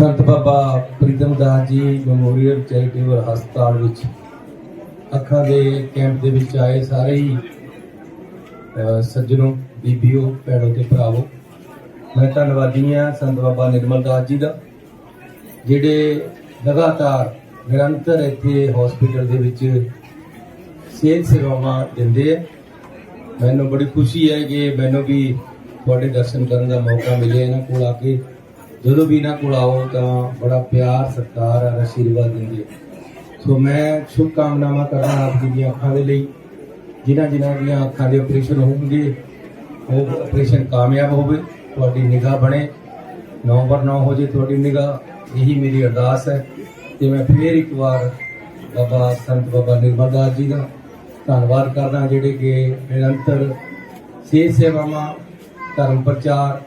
ਸੰਤ Baba Pritam Das ji memorial charitable ਹਸਪਤਾਲ ਵਿੱਚ ਅੱਖਾਂ ਦੇ ਕੈਂਪ ਦੇ ਵਿੱਚ ਆਏ ਸਾਰੇ ਹੀ ਅਹ, ਸੱਜਣੋ ਬੀਬੀਓ ਭੈਣੋ ਤੇ ਭਰਾਵੋ। ਮੈਂ ਧੰਨਵਾਦੀ ਹਾਂ ਸੰਤ ਬਾਬਾ ਨਿਰਮਲ ਦਾਸ ਜੀ ਦਾ ਜਿਹੜੇ ਲਗਾਤਾਰ ਨਿਰੰਤਰ ਇੱਥੇ ਹਸਪੀਟਲ ਦੇ ਵਿੱਚ ਸਿਹਤ ਸੇਵਾਵਾਂ ਦਿੰਦੇ ਆ। ਮੈਨੂੰ ਬੜੀ ਖੁਸ਼ੀ ਹੈ ਕਿ ਮੈਨੂੰ ਵੀ ਤੁਹਾਡੇ ਦਰਸ਼ਨ ਕਰਨ ਦਾ ਮੌਕਾ ਮਿਲੇ ਇਹਨਾਂ ਕੋਲ ਆ ਕੇ। ਜਦੋਂ ਵੀ ਇਹਨਾਂ ਕੋਲ ਆਓ ਤਾਂ ਬੜਾ ਪਿਆਰ, ਸਤਿਕਾਰ ਔਰ ਆਸ਼ੀਰਵਾਦ ਦਿੰਦੇ ਸੋ ਮੈਂ ਸ਼ੁਭ ਕਾਮਨਾਵਾਂ ਕਰਦਾ ਆਪ ਜੀ ਦੀਆਂ ਅੱਖਾਂ ਦੇ ਲਈ। ਜਿਨ੍ਹਾਂ ਜਿਨ੍ਹਾਂ ਦੀਆਂ ਅੱਖਾਂ ਦੇ ਆਪਰੇਸ਼ਨ ਹੋਣਗੇ, ਉਹ ਆਪਰੇਸ਼ਨ ਕਾਮਯਾਬ ਹੋਵੇ, ਤੁਹਾਡੀ ਨਿਗਾਹ ਬਣੇ। ਨਵੰਬਰ 9 ਹੋ ਜੇ ਤੁਹਾਡੀ ਨਿਗਾਹ, ਇਹੀ ਮੇਰੀ ਅਰਦਾਸ ਹੈ ਤੇ ਮੈਂ ਫੇਰ ਇੱਕ ਵਾਰ ਬਾਬਾ ਸੰਤ ਬਾਬਾ ਨਿਰਮਲ ਦਾਸ ਜੀ ਦਾ ਧੰਨਵਾਦ ਕਰਦਾ ਜਿਹੜੇ ਕਿ ਨਿਰੰਤਰ ਸਿਹਤ ਸੇਵਾਵਾਂ, ਧਰਮ ਪ੍ਰਚਾਰ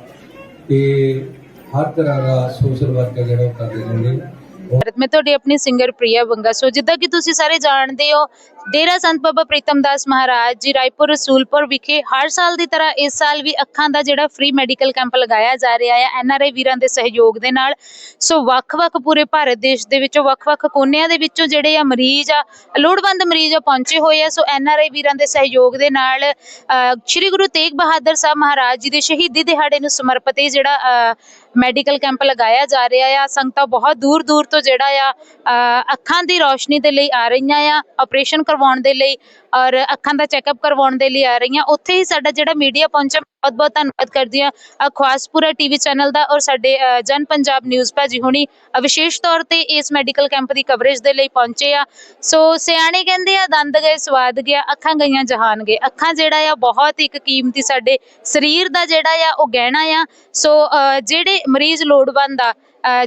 ਤੇ ਹਰ ਤਰ੍ਹਾਂ ਦਾ ਸੋਸ਼ਲ ਵਰਕ ਜਿਹੜਾ ਉਹ ਕਰਦੇ ਰਹਿੰਦੇ ਭਾਰਤ ਮੈਂ ਤੁਹਾਡੀ ਆਪਣੀ ਸਿੰਗਰ ਪ੍ਰਿਆ ਬੰਗਾ ਸੋ ਜਿੱਦਾਂ ਕਿ ਤੁਸੀਂ ਸਾਰੇ ਜਾਣਦੇ ਹੋ, ਡੇਰਾ ਸੰਤ ਬਾਬਾ ਪ੍ਰੀਤਮ ਦਾਸ ਮਹਾਰਾਜ ਜੀ ਰਾਏਪੁਰ, ਰਸੂਲਪੁਰ ਵਿਖੇ ਹਰ ਸਾਲ ਦੀ ਤਰ੍ਹਾਂ ਇਸ ਸਾਲ ਵੀ ਅੱਖਾਂ ਦਾ ਜਿਹੜਾ ਫ੍ਰੀ ਮੈਡੀਕਲ ਕੈਂਪ ਲਗਾਇਆ ਜਾ ਰਿਹਾ ਹੈ ਆਈ ਵੀਰਾਂ ਦੇ ਸਹਿਯੋਗ ਦੇ ਨਾਲ। ਸੋ ਵੱਖ-ਵੱਖ ਪੂਰੇ ਭਾਰਤ ਦੇਸ਼ ਦੇ ਵਿੱਚੋਂ, ਵੱਖ-ਵੱਖ ਕੋਨਿਆਂ ਦੇ ਵਿੱਚੋਂ ਜਿਹੜੇ ਆ ਮਰੀਜ਼ ਆ, ਲੋੜਵੰਦ ਮਰੀਜ਼ ਆ ਪਹੁੰਚੇ ਹੋਏ ਆ। ਸੋ ਐੱਨ ਆਰ ਆਈ ਵੀਰਾਂ ਦੇ ਸਹਿਯੋਗ ਦੇ ਨਾਲ ਸ੍ਰੀ ਗੁਰੂ ਤੇਗ ਬਹਾਦਰ ਸਾਹਿਬ ਮਹਾਰਾਜ ਜੀ ਦੇ ਸ਼ਹੀਦੀ ਦਿਹਾੜੇ ਨੂੰ ਸਮਰਪਿਤ ਇਹ ਜਿਹੜਾ ਮੈਡੀਕਲ ਕੈਂਪ ਲਗਾਇਆ ਜਾ ਰਿਹਾ ਆ। ਸੰਗਤਾਂ ਬਹੁਤ ਦੂਰ ਦੂਰ ਤੋਂ ਜਿਹੜਾ ਆ ਅੱਖਾਂ ਦੀ ਰੋਸ਼ਨੀ ਦੇ ਲਈ ਆ ਰਹੀਆਂ ਆ ਆਪਰੇਸ਼ਨ ਕਰਵਾਉਣ ਦੇ ਲਈ ਔਰ ਅੱਖਾਂ ਦਾ ਚੈੱਕਅਪ ਕਰਵਾਉਣ ਦੇ ਲਈ ਆ ਰਹੀਆਂ। ਉੱਥੇ ਹੀ ਸਾਡਾ ਜਿਹੜਾ ਮੀਡੀਆ ਪਹੁੰਚਿਆ ਬਹੁਤ ਬਹੁਤ ਧੰਨਵਾਦ ਕਰਦੀ ਹਾਂ। ਅ, ਖਵਾਸਪੁਰਾ ਟੀਵੀ ਚੈਨਲ ਦਾ ਔਰ ਸਾਡੇ ਜਨ ਪੰਜਾਬ ਨਿਊਜ਼ ਭਾਜੀ ਹੁਣੀ ਵਿਸ਼ੇਸ਼ ਤੌਰ ਤੇ ਇਸ ਮੈਡੀਕਲ ਕੈਂਪ ਦੀ ਕਵਰੇਜ ਦੇ ਲਈ ਪਹੁੰਚੇ ਆ। ਸੋ ਸਿਆਣੇ ਕਹਿੰਦੇ ਆ ਦੰਦ ਗਏ ਸਵਾਦ ਗਿਆ ਅੱਖਾਂ ਗਈਆਂ ਜਹਾਨ ਗਏ। ਅੱਖਾਂ ਜਿਹੜਾ ਆ ਬਹੁਤ ਇੱਕ ਕੀਮਤੀ ਸਾਡੇ ਸਰੀਰ ਦਾ ਜਿਹੜਾ ਆ ਉਹ ਗਹਿਣਾ ਆ। ਸੋ ਜਿਹੜੇ ਮਰੀਜ਼ ਲੋੜਵੰਦ ਆ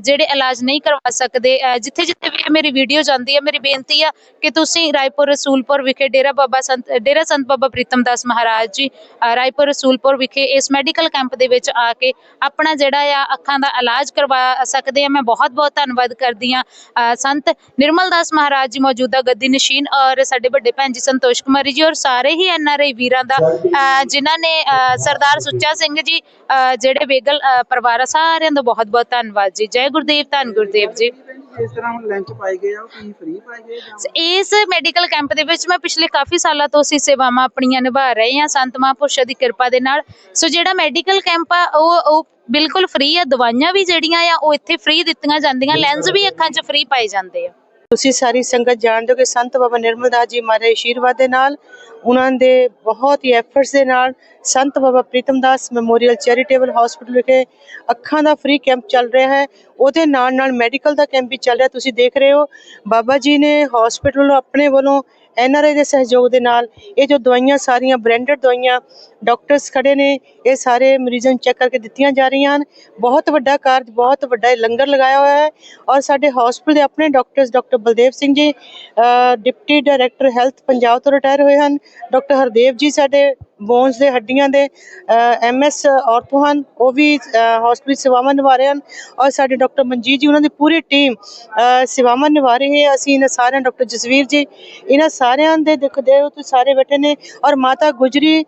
ਜਿਹੜੇ ਇਲਾਜ ਨਹੀਂ ਕਰਵਾ ਸਕਦੇ ਜਿੱਥੇ ਜਿੱਥੇ ਵੀ ਮੇਰੀ ਵੀਡੀਓ ਜਾਂਦੀ ਹੈ ਮੇਰੀ ਬੇਨਤੀ ਆ ਕਿ ਤੁਸੀਂ ਰਾਏਪੁਰ ਰਸੂਲਪੁਰ ਵਿਖੇ ਡੇਰਾ ਬਾਬਾ ਸੰਤ ਡੇਰਾ ਸੰਤ ਬਾਬਾ ਪ੍ਰੀਤਮ ਦਾਸ ਮਹਾਰਾਜ ਜੀ ਅ, ਰਾਏਪੁਰ ਰਸੂਲਪੁਰ ਵਿਖੇ ਇਸ ਮੈਡੀਕਲ ਕੈਂਪ ਦੇ ਵਿੱਚ ਆ ਕੇ ਆਪਣਾ ਜਿਹੜਾ ਆ ਅੱਖਾਂ ਦਾ ਇਲਾਜ ਕਰਵਾ ਸਕਦੇ ਆ ਮੈਂ ਬਹੁਤ ਬਹੁਤ ਧੰਨਵਾਦ ਕਰਦੀ ਆ ਸੰਤ ਨਿਰਮਲ ਦਾਸ ਮਹਾਰਾਜ ਜੀ ਮੌਜੂਦਾ ਗੱਦੀ ਨਸ਼ੀਨ ਔਰ ਸਾਡੇ ਵੱਡੇ ਭੈਣ ਜੀ ਸੰਤੋਸ਼ ਕੁਮਾਰੀ ਜੀ ਔਰ ਸਾਰੇ ਹੀ ਐਨਆਰਆਈ ਵੀਰਾਂ ਦਾ ਜਿਨ੍ਹਾਂ ਨੇ ਸਰਦਾਰ ਸੁੱਚਾ ਸਿੰਘ ਜੀ ਜਿਹੜੇ ਬੇਗਲ ਪਰਿਵਾਰ ਆ ਸਾਰਿਆਂ ਦਾ ਬਹੁਤ ਬਹੁਤ ਧੰਨਵਾਦ ਜੀ। ਜੈ। ਗੁਰਦੇਵ ਧੰਨ ਗੁਰਦੇਵ ਜੀ। ਇਸ ਤਰ੍ਹਾਂ ਹੁਣ ਲੰਚ ਪਾਏ ਗਏ ਆ ਉਹ ਕੀ ਫ੍ਰੀ ਪਾਏ ਗਏ ਜਾਂ ਇਸ ਮੈਡੀਕਲ ਕੈਂਪ ਦੇ ਵਿੱਚ ਮੈਂ ਪਿਛਲੇ ਕਾਫੀ ਸਾਲਾਂ ਤੋਂ ਅਸੀਂ ਸੇਵਾਵਾਂ ਆਪਣੀਆਂ ਨਿਭਾ ਰਹੇ ਹਾਂ ਸੰਤ ਮਹਾਂਪੁਰਸ਼ਾਂ ਦੀ ਕਿਰਪਾ ਦੇ ਨਾਲ। ਸੋ ਜਿਹੜਾ ਮੈਡੀਕਲ ਕੈਂਪ ਆ ਉਹ ਉਹ ਬਿਲਕੁਲ ਫ੍ਰੀ ਆ। ਦਵਾਈਆਂ ਵੀ ਜਿਹੜੀਆਂ ਆ ਉਹ ਇੱਥੇ ਫ੍ਰੀ ਦਿੱਤੀਆਂ ਜਾਂਦੀਆਂ। ਲੈਂਸ ਵੀ ਅੱਖਾਂ 'ਚ ਫ੍ਰੀ ਪਾਏ ਜਾਂਦੇ ਆ। ਤੁਸੀਂ ਸਾਰੀ ਸੰਗਤ ਜਾਣਦੇ ਹੋ ਕਿ ਸੰਤ ਬਾਬਾ ਨਿਰਮਲ ਦਾਸ ਜੀ ਮਾਰੇ ਆਸ਼ੀਰਵਾਦ ਦੇ ਨਾਲ ਉਹਨਾਂ ਦੇ ਬਹੁਤ ਹੀ ਐਫਰਟਸ ਦੇ ਨਾਲ Sant Baba Pritam Das Memorial Charitable Hospital ਵਿਖੇ ਅੱਖਾਂ ਦਾ ਫ੍ਰੀ ਕੈਂਪ ਚੱਲ ਰਿਹਾ ਹੈ। ਉਹਦੇ ਨਾਲ ਨਾਲ ਮੈਡੀਕਲ ਦਾ ਕੈਂਪ ਵੀ ਚੱਲ ਰਿਹਾ। ਤੁਸੀਂ ਦੇਖ ਰਹੇ ਹੋ, ਬਾਬਾ ਜੀ ਨੇ ਹਸਪੀਟਲ ਵੱਲੋਂ ਆਪਣੇ ਵੱਲੋਂ ਐਨਆਰਆਈ ਦੇ ਸਹਿਯੋਗ ਦੇ ਨਾਲ ਇਹ ਜੋ ਦਵਾਈਆਂ ਸਾਰੀਆਂ ਬ੍ਰਾਂਡਡ ਦਵਾਈਆਂ ਡਾਕਟਰਸ ਖੜੇ ਨੇ, ਇਹ ਸਾਰੇ ਮਰੀਜ਼ਾਂ ਨੂੰ ਚੈੱਕ ਕਰਕੇ ਦਿੱਤੀਆਂ ਜਾ ਰਹੀਆਂ ਹਨ। ਬਹੁਤ ਵੱਡਾ ਕਾਰਜ, ਬਹੁਤ ਵੱਡਾ ਲੰਗਰ ਲਗਾਇਆ ਹੋਇਆ ਹੈ ਔਰ ਸਾਡੇ ਹਸਪੀਟਲ ਦੇ ਆਪਣੇ doctors, doctor Baldev Singh ji deputy director health Punjab ਤੋਂ ਰਿਟਾਇਰ ਹੋਏ ਹਨ। ਡਾਕਟਰ ਹਰਦੇਵ ਜੀ ਸਾਡੇ ਬੋਨਸ ਦੇ ਹੱਡੀਆਂ ਦੇ ਐਮਐਸ ਔਰਥੋ ਹਨ, ਉਹ ਵੀ ਹਸਪੀਟਲ ਸੇਵਾਵਾਂ ਨਿਭਾ ਰਹੇ ਹਨ ਔਰ ਸਾਡੇ ਡਾਕਟਰ ਮਨਜੀਤ ਜੀ, ਉਹਨਾਂ ਦੀ ਪੂਰੀ ਟੀਮ ਸੇਵਾਵਾਂ ਨਿਭਾ ਰਹੀ ਹੈ। ਅਸੀਂ ਇਹਨਾਂ ਸਾਰਿਆਂ, ਡਾਕਟਰ ਜਸਵੀਰ ਜੀ, ਇਹਨਾਂ ਸਾਰਿਆਂ ਦੇ ਦੇਖਦੇ ਹੋ ਤੁਸੀਂ ਸਾਰੇ ਬੈਠੇ ਨੇ ਔਰ ਮਾਤਾ ਗੁਜਰੀ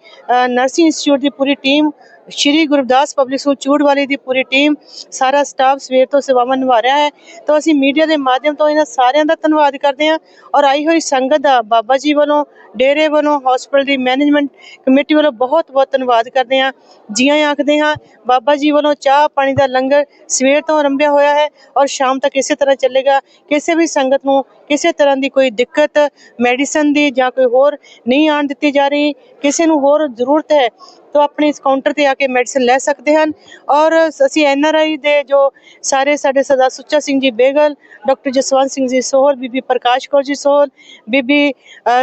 ਨਰਸਿੰਗ ਇੰਸਟੀਚਿਊਟ ਦੀ ਪੂਰੀ team Shri Gurdas Public School Churwali ਦੀ ਪੂਰੀ ਟੀਮ ਸਾਰਾ ਸਟਾਫ ਸਵੇਰ ਤੋਂ ਸੇਵਾਵਾਂ ਨਿਭਾ ਰਿਹਾ ਹੈ। ਤਾਂ ਅਸੀਂ ਮੀਡੀਆ ਦੇ ਮਾਧਿਅਮ ਤੋਂ ਇਹਨਾਂ ਸਾਰਿਆਂ ਦਾ ਧੰਨਵਾਦ ਕਰਦੇ ਹਾਂ ਔਰ ਆਈ ਹੋਈ ਸੰਗਤ ਦਾ ਬਾਬਾ ਜੀ ਵੱਲੋਂ, ਡੇਰੇ ਵੱਲੋਂ ਹਸਪੀਟਲ ਦੀ ਮੈਨੇਜਮੈਂਟ ਕਮੇਟੀ ਵੱਲੋਂ ਬਹੁਤ ਬਹੁਤ ਧੰਨਵਾਦ ਕਰਦੇ ਹਾਂ। ਜੀਆਂ ਆਖਦੇ ਹਾਂ, ਬਾਬਾ ਜੀ ਵੱਲੋਂ ਚਾਹ ਪਾਣੀ ਦਾ ਲੰਗਰ ਸਵੇਰ ਤੋਂ ਆਰੰਭਿਆ ਹੋਇਆ ਹੈ ਔਰ ਸ਼ਾਮ ਤੱਕ ਇਸੇ ਤਰ੍ਹਾਂ ਚੱਲੇਗਾ। ਕਿਸੇ ਵੀ ਸੰਗਤ ਨੂੰ ਕਿਸੇ ਤਰ੍ਹਾਂ ਦੀ ਕੋਈ ਦਿੱਕਤ ਮੈਡੀਸਨ ਦੀ ਜਾਂ ਕੋਈ ਹੋਰ ਨਹੀਂ ਆਣ ਦਿੱਤੀ ਜਾ ਰਹੀ, ਕਿਸੇ ਨੂੰ ਹੋਰ ਜ਼ਰੂਰਤ ਹੈ ਤਾਂ ਆਪਣੇ ਇਸ ਕਾਊਂਟਰ ਤੇ ਆ ਕੇ ਮੈਡੀਸਨ ਲੈ ਸਕਦੇ ਹਨ। ਔਰ ਅਸੀਂ ਐਨ ਆਰ ਆਈ ਦੇ ਜੋ ਸਾਰੇ ਸਾਡੇ ਸਰਦਾਰ ਸੁੱਚਾ ਸਿੰਘ ਜੀ ਬੇਗਲ ਡਾਕਟਰ ਜਸਵੰਤ ਸਿੰਘ ਜੀ ਸੋਹਲ ਬੀਬੀ ਪ੍ਰਕਾਸ਼ ਕੌਰ ਜੀ ਸੋਹਲ ਬੀਬੀ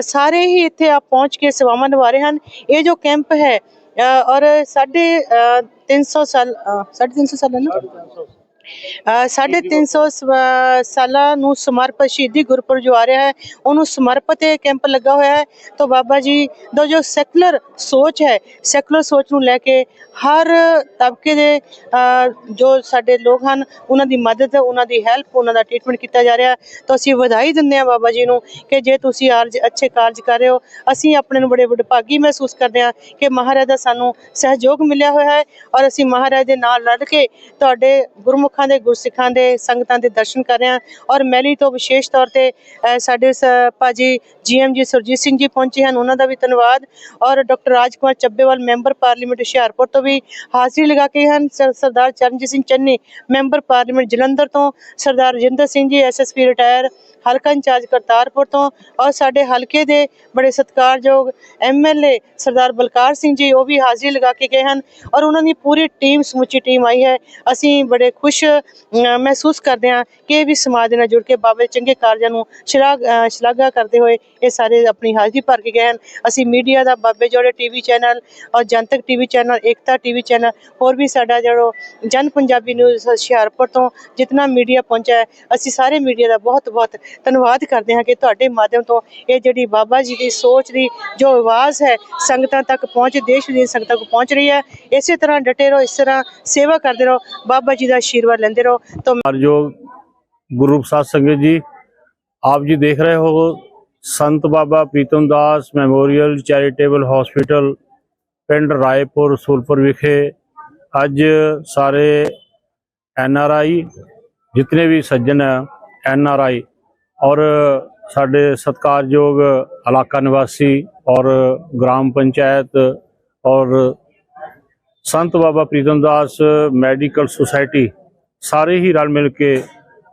ਸਾਰੇ ਹੀ ਇੱਥੇ ਆ ਪਹੁੰਚ ਕੇ ਸੇਵਾਵਾਂ ਨਿਭਾ ਰਹੇ ਹਨ। ਇਹ ਜੋ ਕੈਂਪ ਹੈ ਔਰ ਸਾਢੇ ਅ, 300 ਸਾਲ ਅ, ਸਾਢੇ 300 ਸਾਲ ਨਾ? ਅ, ਸਾਢੇ 300 ਸਵ- ਸਾਲਾਂ ਨੂੰ ਸਮਰਪਿਤ ਸ਼ਹੀਦੀ ਗੁਰਪੁਰਬ ਜੋ ਆ ਰਿਹਾ ਹੈ ਉਹਨੂੰ ਸਮਰਪਿਤ ਇਹ ਕੈਂਪ ਲੱਗਾ ਹੋਇਆ ਹੈ ਤਾਂ ਬਾਬਾ ਜੀ ਦਾ ਜੋ ਸੈਕੂਲਰ ਸੋਚ ਹੈ ਸੈਕੂਲਰ ਸੋਚ ਨੂੰ ਲੈ ਕੇ ਹਰ ਤਬਕੇ ਦੇ ਜੋ ਸਾਡੇ ਲੋਕ ਹਨ ਉਹਨਾਂ ਦੀ ਮਦਦ ਉਹਨਾਂ ਦੀ ਹੈਲਪ ਉਹਨਾਂ ਦਾ ਟ੍ਰੀਟਮੈਂਟ ਕੀਤਾ ਜਾ ਰਿਹਾ। ਤਾਂ ਅਸੀਂ ਵਧਾਈ ਦਿੰਦੇ ਹਾਂ ਬਾਬਾ ਜੀ ਨੂੰ ਕਿ ਜੇ ਤੁਸੀਂ ਆਰਜ ਅੱਛੇ ਕਾਰਜ ਕਰ ਰਹੇ ਹੋ ਅਸੀਂ ਆਪਣੇ ਨੂੰ ਬੜੇ ਵਡਭਾਗੀ ਮਹਿਸੂਸ ਕਰਦੇ ਹਾਂ ਕਿ ਮਹਾਰਾਜ ਦਾ ਸਾਨੂੰ ਸਹਿਯੋਗ ਮਿਲਿਆ ਹੋਇਆ ਹੈ ਔਰ ਅਸੀਂ ਮਹਾਰਾਜ ਦੇ ਨਾਲ ਲੜ ਕੇ ਤੁਹਾਡੇ ਗੁਰਮੁਖ ਗੁਰਮੁਖਾਂ ਦੇ ਗੁਰਸਿੱਖਾਂ ਦੇ ਸੰਗਤਾਂ ਦੇ ਦਰਸ਼ਨ ਕਰ ਰਹੇ ਹਾਂ ਔਰ ਮੈਲੀ ਤੋਂ ਵਿਸ਼ੇਸ਼ ਤੌਰ ਤੇ ਸਾਡੇ ਸ- ਭਾਜੀ ਜੀਐਮਜੀ ਸੁਰਜੀਤ ਸਿੰਘ ਜੀ ਪਹੁੰਚੇ ਹਨ, ਉਹਨਾਂ ਦਾ ਵੀ ਧੰਨਵਾਦ ਔਰ doctor Rajkumar Chabbewal, member parliament Hoshiarpur ਤੋਂ ਵੀ ਹਾਜ਼ਰੀ ਲਗਾ ਕੇ ਹਨ ਸਰਦਾਰ ਚਰਨਜੀਤ ਸਿੰਘ ਚੰਨੀ, ਮੈਂਬਰ ਪਾਰਲੀਮੈਂਟ ਜਲੰਧਰ ਤੋਂ, ਸਰਦਾਰ ਰਜਿੰਦਰ ਸਿੰਘ ਜੀ ਐਸਐਸਪੀ ਰਿਟਾਇਰ ਹਲਕਾ ਇੰਚਾਰਜ ਕਰਤਾਰਪੁਰ ਤੋਂ ਔਰ ਸਾਡੇ ਹਲਕੇ ਦੇ ਬੜੇ ਸਤਿਕਾਰਯੋਗ ਐਮਐਲਏ ਸਰਦਾਰ ਬਲਕਾਰ ਸਿੰਘ ਜੀ, ਉਹ ਵੀ ਹਾਜ਼ਰੀ ਲਗਾ ਕੇ ਗਏ ਹਨ ਔਰ ਉਹਨਾਂ ਦੀ ਪੂਰੀ ਟੀਮ, ਸਮੁੱਚੀ ਟੀਮ ਆਈ ਹੈ। ਅਸੀਂ ਬੜੇ ਖੁਸ਼ ਮਹਿਸੂਸ ਕਰਦੇ ਹਾਂ ਕਿ ਵੀ ਸਮਾਜ ਨਾਲ ਜੁੜ ਕੇ ਬਾਬੇ ਚੰਗੇ ਕਾਰਜਾਂ ਨੂੰ ਸ਼ਲਾਘ ਸ਼ਲਾਘਾ ਕਰਦੇ ਹੋਏ ਇਹ ਸਾਰੇ ਆਪਣੀ ਹਾਜ਼ਰੀ ਭਰ ਕੇ ਗਏ ਹਨ। ਅਸੀਂ ਮੀਡੀਆ ਦਾ ਬਾਬੇ ਜੋੜੇ ਟੀਵੀ ਚੈਨਲ ਔਰ ਜਨਤਕ TV channel, Ekta TV channel, ਹੋਰ ਵੀ ਸਾਡਾ ਜਿਹੜਾ ਜਨ ਪੰਜਾਬੀ ਨਿਊਜ਼ ਹੁਸ਼ਿਆਰਪੁਰ ਤੋਂ ਜਿਤਨਾ ਮੀਡੀਆ ਪਹੁੰਚਿਆ ਹੈ, ਅਸੀਂ ਸਾਰੇ ਮੀਡੀਆ ਦਾ ਬਹੁਤ ਬਹੁਤ ਧੰਨਵਾਦ ਕਰਦੇ ਹਾਂ ਕਿ ਤੁਹਾਡੇ ਮਾਧਿਅਮ ਤੋਂ ਇਹ ਜਿਹੜੀ ਬਾਬਾ ਜੀ ਦੀ ਸੋਚ ਦੀ ਜੋ ਆਵਾਜ਼ ਹੈ ਸੰਗਤਾਂ ਤੱਕ ਪਹੁੰਚ, ਦੇਸ਼ ਦੀ ਸੰਗਤਾਂ ਤੱਕ ਪਹੁੰਚ ਰਹੀ ਹੈ। ਇਸੇ ਤਰ੍ਹਾਂ ਡਟੇ ਰਹੋ, ਇਸ ਤਰ੍ਹਾਂ ਸੇਵਾ ਕਰਦੇ ਰਹੋ, ਬਾਬਾ ਜੀ ਦਾ ਆਸ਼ੀਰਵਾਦ ਲੈਂਦੇ ਰਹੋ। ਤਾਂ ਜੋ ਗੁਰੂ ਸਾਹਿਬ ਸੰਗਤ ਜੀ, ਆਪ ਜੀ ਦੇਖ ਰਹੇ ਹੋ, Sant Baba Pritam Das Memorial Charitable Hospital, ਪਿੰਡ ਰਾਏਪੁਰ ਸੂਲਪੁਰ ਵਿਖੇ ਅੱਜ ਸਾਰੇ N R I, ਜਿਤਨੇ we Sajjan N R I ਔਰ ਸਾਡੇ ਸਤਿਕਾਰਯੋਗ ਇਲਾਕਾ ਨਿਵਾਸੀ ਔਰ ਗ੍ਰਾਮ ਪੰਚਾਇਤ ਔਰ ਸੰਤ ਬਾਬਾ ਪ੍ਰੀਤਮ ਦਾਸ ਮੈਡੀਕਲ ਸੁਸਾਇਟੀ ਸਾਰੇ ਹੀ ਰਲ ਮਿਲ ਕੇ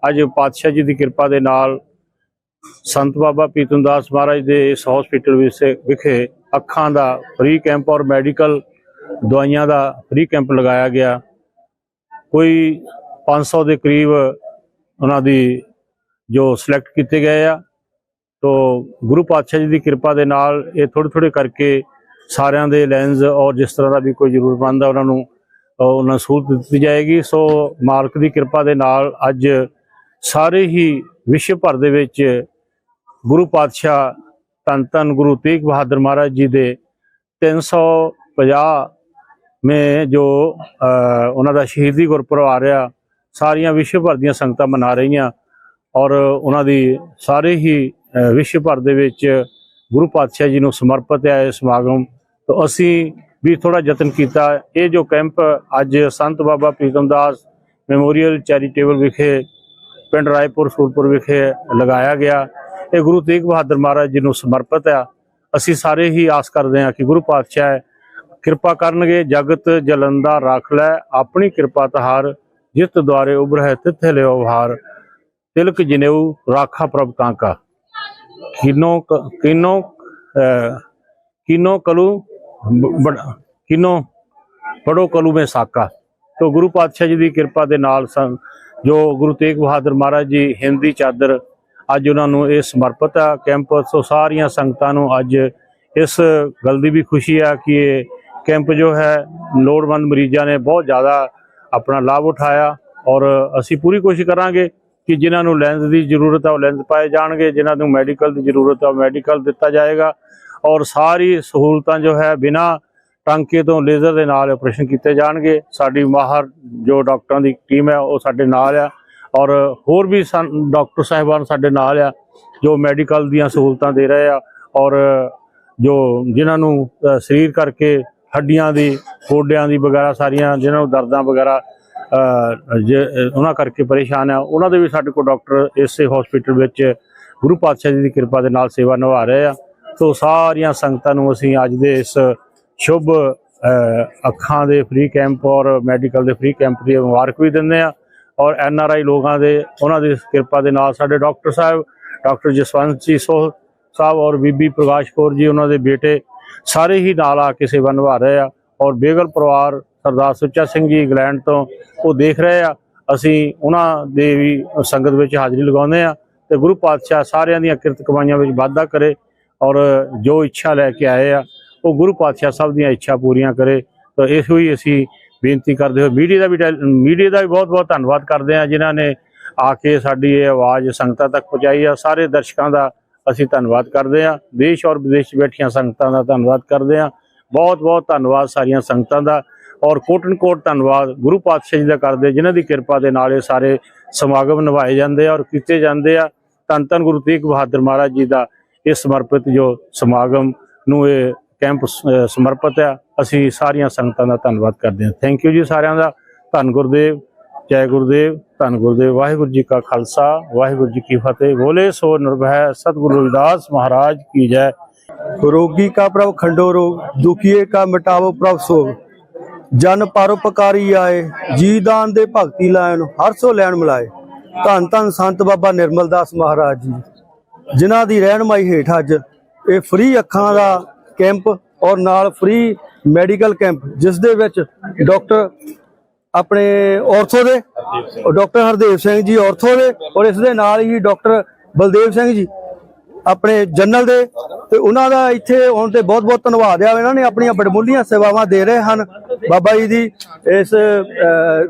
ਅੱਜ ਪਾਤਸ਼ਾਹ ਜੀ ਦੀ ਕਿਰਪਾ ਦੇ ਨਾਲ ਸੰਤ ਬਾਬਾ ਪ੍ਰੀਤਮ ਦਾਸ ਮਹਾਰਾਜ ਦੇ ਇਸ ਹਸਪੀਟਲ ਵਿੱਚ ਵਿਖੇ ਅੱਖਾਂ ਦਾ ਫ੍ਰੀ ਕੈਂਪ ਔਰ ਮੈਡੀਕਲ ਦਵਾਈਆਂ ਦਾ ਫ੍ਰੀ ਕੈਂਪ ਲਗਾਇਆ ਗਿਆ। ਕੋਈ 500 ਦੇ ਕਰੀਬ ਉਹਨਾਂ ਦੀ ਜੋ ਸਿਲੈਕਟ ਕੀਤੇ ਗਏ ਆ। ਤੋ ਗੁਰੂ ਪਾਤਸ਼ਾਹ ਜੀ ਦੀ ਕਿਰਪਾ ਦੇ ਨਾਲ ਇਹ ਥੋੜੇ ਥੋੜੇ ਕਰਕੇ ਸਾਰਿਆਂ ਦੇ ਲੈਂਸ ਔਰ ਜਿਸ ਤਰ੍ਹਾਂ ਦਾ ਵੀ ਕੋਈ ਜ਼ਰੂਰਤਮੰਦ ਆ, ਉਹਨਾਂ ਨੂੰ ਉਹਨਾਂ ਨੂੰ ਸਹੂਲਤ ਦਿੱਤੀ ਜਾਏਗੀ। ਸੋ ਮਾਲਕ ਦੀ ਕਿਰਪਾ ਦੇ ਨਾਲ ਅੱਜ ਸਾਰੇ ਹੀ ਵਿਸ਼ਵ ਭਰ ਦੇ ਵਿੱਚ ਗੁਰੂ ਪਾਤਸ਼ਾਹ ਧੰਨ ਧੰਨ ਗੁਰੂ ਤੇਗ ਬਹਾਦਰ ਮਹਾਰਾਜ ਜੀ ਦੇ 350 ਮੇ ਜੋ ਉਹਨਾਂ ਦਾ ਸ਼ਹੀਦੀ ਗੁਰਪੁਰਬ ਆ ਰਿਹਾ ਸਾਰੀਆਂ ਵਿਸ਼ਵ ਭਰ ਦੀਆਂ ਸੰਗਤਾਂ ਮਨਾ ਰਹੀਆਂ। ਔਰ ਉਹਨਾਂ ਦੀ ਸਾਰੇ ਹੀ ਵਿਸ਼ਵ ਭਰ ਦੇ ਵਿੱਚ ਗੁਰੂ ਪਾਤਸ਼ਾਹ ਜੀ ਨੂੰ ਸਮਰਪਿਤ ਹੈ ਇਹ ਸਮਾਗਮ ਤਾਂ। ਅਸੀਂ ਵੀ ਥੋੜਾ ਯਤਨ ਕੀਤਾ। ਇਹ ਜੋ ਕੈਂਪ ਅੱਜ ਸੰਤ ਬਾਬਾ ਪ੍ਰੀਤਮ ਦਾਸ ਮੈਮੋਰੀਅਲ ਚੈਰੀਟੇਬਲ ਵਿਖੇ, ਪਿੰਡ ਰਾਏਪੁਰ, ਸੂਰਪੁਰ ਵਿਖੇ ਲਗਾਇਆ ਗਿਆ। ਇਹ ਗੁਰੂ ਤੇਗ ਬਹਾਦਰ ਮਹਾਰਾਜ ਜੀ ਨੂੰ ਸਮਰਪਿਤ ਆ। ਅਸੀਂ ਸਾਰੇ ਹੀ ਆਸ ਕਰਦੇ ਹਾਂ ਕਿ ਗੁਰੂ ਪਾਤਸ਼ਾਹ ਕਿਰਪਾ ਕਰਨਗੇ, ਜਗਤ ਜਲੰਦਾ ਰੱਖ ਲੈ, ਆਪਣੀ ਕਿਰਪਾ ਤਹਾਰ ਜਿਤ ਦੁਆਰੇ ਉਬਰਹਿ ਤਿੱਥੇ ਲਿਓ ਹਾਰ। ਤਿਲਕ ਜਿਨੇਊ ਰਾਖਾ ਪ੍ਰਭ ਕਾਂਕਾ ਕਿਨੋ ਕ- ਕਿਨੋ ਅਹ, ਕਿਨੋ ਕਲੂ ਬ- ਬੜ- ਕਲੂ ਮੇ ਸਾਕਾ। ਤੋ ਗੁਰੂ ਪਾਤਸ਼ਾਹ ਜੀ ਦੀ ਕਿਰਪਾ ਦੇ ਨਾਲ ਸੰ- ਜੋ ਗੁਰੂ ਤੇਗ ਬਹਾਦਰ ਮਹਾਰਾਜ ਜੀ ਹਿੰਦੀ ਚਾਦਰ ਅੱਜ ਉਹਨਾਂ ਨੂੰ ਇਹ ਸਮਰਪਿਤ ਆ ਕੈਂਪ ਸੋ ਸਾਰੀਆਂ ਸੰਗਤਾਂ ਨੂੰ ਅੱਜ ਇਸ ਗੱਲ ਦੀ ਵੀ ਖੁਸ਼ੀ ਆ ਕਿ ਇਹ ਕੈਂਪ ਜੋ ਹੈ ਲੋੜਵੰਦ ਮਰੀਜ਼ਾਂ ਨੇ ਬਹੁਤ ਜ਼ਿਆਦਾ ਆਪਣਾ ਲਾਭ ਉਠਾਇਆ ਔਰ ਅਸੀਂ ਪੂਰੀ ਕੋਸ਼ਿਸ਼ ਕਰਾਂਗੇ ਕਿ ਜਿਨ੍ਹਾਂ ਨੂੰ ਲੈਂਸ ਦੀ ਜ਼ਰੂਰਤ ਆ, ਉਹ ਲੈਂਸ ਪਾਏ ਜਾਣਗੇ, ਜਿਨ੍ਹਾਂ ਨੂੰ ਮੈਡੀਕਲ ਦੀ ਜ਼ਰੂਰਤ ਆ, ਉਹ ਮੈਡੀਕਲ ਦਿੱਤਾ ਜਾਏਗਾ। ਔਰ ਸਾਰੀ ਸਹੂਲਤਾਂ ਜੋ ਹੈ ਬਿਨਾ ਟਾਂਕੇ ਤੋਂ ਲੇਜ਼ਰ ਦੇ ਨਾਲ ਆਪਰੇਸ਼ਨ ਕੀਤੇ ਜਾਣਗੇ। ਸਾਡੀ ਮਾਹਰ ਜੋ ਡਾਕਟਰਾਂ ਦੀ ਟੀਮ ਹੈ, ਉਹ ਸਾਡੇ ਨਾਲ ਆ। ਔਰ ਹੋਰ ਵੀ ਸਨ- ਡਾਕਟਰ ਸਾਹਿਬਾਨ ਸਾਡੇ ਨਾਲ ਆ, ਜੋ ਮੈਡੀਕਲ ਦੀਆਂ ਸਹੂਲਤਾਂ ਦੇ ਰਹੇ ਆ। ਔਰ ਜੋ ਜਿਨ੍ਹਾਂ ਨੂੰ ਸਰੀਰ ਕਰਕੇ ਹੱਡੀਆਂ ਦੀ, ਗੋਡਿਆਂ ਦੀ ਵਗੈਰਾ ਸਾਰੀਆਂ, ਜਿਨ੍ਹਾਂ ਨੂੰ ਦਰਦਾਂ ਵਗੈਰਾ ਉਹਨਾਂ ਕਰਕੇ ਪਰੇਸ਼ਾਨ ਆ। ਉਹਨਾਂ ਦੇ ਵੀ ਸਾਡੇ ਕੋਲ ਡਾਕਟਰ ਇਸੇ ਹਸਪੀਟਲ ਵਿੱਚ ਗੁਰੂ ਪਾਤਸ਼ਾਹ ਜੀ ਦੀ ਕਿਰਪਾ ਦੇ ਨਾਲ ਸੇਵਾ ਨਿਭਾ ਰਹੇ ਆ। ਸੋ ਸਾਰੀਆਂ ਸੰਗਤਾਂ ਨੂੰ ਅਸੀਂ ਅੱਜ ਦੇ ਇਸ ਸ਼ੁਭ ਅੱਖਾਂ ਦੇ ਫ੍ਰੀ ਕੈਂਪ ਔਰ ਮੈਡੀਕਲ ਦੇ ਫ੍ਰੀ ਕੈਂਪ ਦੀ ਮੁਬਾਰਕ ਵੀ ਦਿੰਦੇ ਆ। ਔਰ ਐਨ ਆਰ ਆਈ ਲੋਕਾਂ ਦੇ, ਉਹਨਾਂ ਦੀ ਕਿਰਪਾ ਦੇ ਨਾਲ ਸਾਡੇ ਡਾਕਟਰ ਸਾਹਿਬ, ਡਾਕਟਰ ਜਸਵੰਤ ਜੀ ਸੋ ਸਾਹਿਬ ਔਰ ਬੀਬੀ ਪ੍ਰਕਾਸ਼ ਕੌਰ ਜੀ, ਉਹਨਾਂ ਦੇ ਬੇਟੇ ਸਾਰੇ ਹੀ ਨਾਲ ਆ ਕੇ ਸੇਵਾ ਨਿਭਾ ਰਹੇ ਆ। ਔਰ ਬੇਗਲ ਪਰਿਵਾਰ ਸਰਦਾਰ ਸੁੱਚਾ ਸਿੰਘ ਜੀ ਇੰਗਲੈਂਡ ਤੋਂ ਉਹ ਦੇਖ ਰਹੇ ਆ। ਅਸੀਂ ਉਹਨਾਂ ਦੇ ਵੀ ਸੰਗਤ ਵਿੱਚ ਹਾਜ਼ਰੀ ਲਗਾਉਂਦੇ ਆ ਤੇ ਗੁਰੂ ਪਾਤਸ਼ਾਹ ਸਾਰਿਆਂ ਦੀਆਂ ਕਿਰਤ ਕਮਾਈਆਂ ਵਿੱਚ ਵਾਧਾ ਕਰੇ ਔਰ ਜੋ ਇੱਛਾ ਲੈ ਕੇ ਆਏ ਆ, ਉਹ ਗੁਰੂ ਪਾਤਸ਼ਾਹ ਸਭ ਦੀਆਂ ਇੱਛਾ ਪੂਰੀਆਂ ਕਰੇ। ਤਾਂ ਇਸ ਹੀ ਅਸੀਂ ਬੇਨਤੀ ਕਰਦੇ ਹੋਏ, ਮੀਡੀਆ ਦਾ ਵੀ ਮੀਡੀਆ ਦਾ ਵੀ ਬਹੁਤ ਬਹੁਤ ਧੰਨਵਾਦ ਕਰਦੇ ਆ ਜਿਨ੍ਹਾਂ ਨੇ ਆ ਕੇ ਸਾਡੀ ਇਹ ਆਵਾਜ਼ ਸੰਗਤਾਂ ਤੱਕ ਪਹੁੰਚਾਈ ਆ। ਸਾਰੇ ਦਰਸ਼ਕਾਂ ਦਾ ਅਸੀਂ ਧੰਨਵਾਦ ਕਰਦੇ ਆ। ਦੇਸ਼ ਔਰ ਵਿਦੇਸ਼ 'ਚ ਬੈਠੀਆਂ ਸੰਗਤਾਂ ਦਾ ਧੰਨਵਾਦ ਕਰਦੇ ਆ। ਬਹੁਤ ਬਹੁਤ ਧੰਨਵਾਦ ਸਾਰੀਆਂ ਸੰਗਤਾਂ ਦਾ। ਔਰ ਕੋਟਨ ਕੋਟ ਧੰਨਵਾਦ ਗੁਰੂ ਪਾਤਸ਼ਾਹ ਜੀ ਦਾ ਕਰਦੇ ਜਿਨ੍ਹਾਂ ਦੀ ਕਿਰਪਾ ਦੇ ਨਾਲ ਇਹ ਸਾਰੇ ਸਮਾਗਮ ਨਿਭਾਏ ਜਾਂਦੇ ਆ ਔਰ ਕੀਤੇ ਜਾਂਦੇ ਆ। ਤਨ ਤਨ ਗੁਰੂ ਤੇਗ ਬਹਾਦਰ ਮਹਾਰਾਜ ਜੀ ਦਾ ਇਹ ਸਮਰਪਿਤ ਜੋ ਸਮਾਗਮ ਨੂੰ ਇਹ ਕੈਂਪ ਸਮਰਪਿਤ ਆ, ਅਸੀਂ ਸਾਰੀਆਂ ਸੰਗਤਾਂ ਦਾ ਧੰਨਵਾਦ ਕਰਦੇ ਹਾਂ। ਥੈਂਕ ਯੂ ਜੀ ਸਾਰਿਆਂ ਦਾ। ਧੰਨ ਗੁਰਦੇਵ, ਜੈ ਗੁਰਦੇਵ, ਧੰਨ ਗੁਰਦੇਵ। ਵਾਹਿਗੁਰੂ ਜੀ ਕਾ ਖਾਲਸਾ, ਵਾਹਿਗੁਰੂ ਜੀ ਕੀ ਫਤਿਹ। ਬੋਲੇ ਸੋ ਨਿਰਭੈ ਸਤਿਗੁਰੂ ਰਵਿਦਾਸ ਮਹਾਰਾਜ ਕੀ ਜੈ। ਰੋਗੀ ਕਾ ਪ੍ਰਭ ਖੰਡੋ ਰੋਗ, ਦੁਖੀਏ ਕਾ ਮਿਟਾਵੋ ਪ੍ਰਭ ਸੋ ਜਨ ਪਰਉਪਕਾਰੀ ਆਏ, ਜੀ ਦਾਨ ਦੇ ਭਗਤੀ ਲਾਇਨ ਹਰ ਸੋ ਲੈਣ ਮਿਲਾਏ। ਧੰਨ ਧੰਨ ਸੰਤ ਬਾਬਾ ਨਿਰਮਲ ਦਾਸ ਮਹਾਰਾਜ ਜੀ। ਜਿਨ੍ਹਾਂ ਦੀ ਰਹਿਨਮਾਈ ਹੇਠ ਅੱਜ ਇਹ ਫ੍ਰੀ ਅੱਖਾਂ ਦਾ ਕੈਂਪ ਔਰ ਨਾਲ ਫ੍ਰੀ ਮੈਡੀਕਲ ਕੈਂਪ, ਜਿਸ ਦੇ ਵਿੱਚ ਡਾਕਟਰ ਆਪਣੇ ਔਰਥੋ ਦੇ, ਡਾਕਟਰ ਹਰਦੇਵ ਸਿੰਘ ਜੀ ਔਰਥੋ ਦੇ ਔਰ ਇਸ ਦੇ ਨਾਲ ਹੀ ਡਾਕਟਰ ਬਲਦੇਵ ਸਿੰਘ ਜੀ ਆਪਣੇ ਜਨਰਲ ਦੇ ਤੇ ਉਹਨਾਂ ਦਾ ਇੱਥੇ ਆਉਣ ਤੇ ਬਹੁਤ ਬਹੁਤ ਧੰਨਵਾਦ ਆ। ਇਹਨਾਂ ਨੇ ਆਪਣੀਆਂ ਬੜਮੁੱਲੀਆਂ ਸੇਵਾਵਾਂ ਦੇ ਰਹੇ ਹਨ। ਬਾਬਾ ਜੀ ਦੀ ਇਸ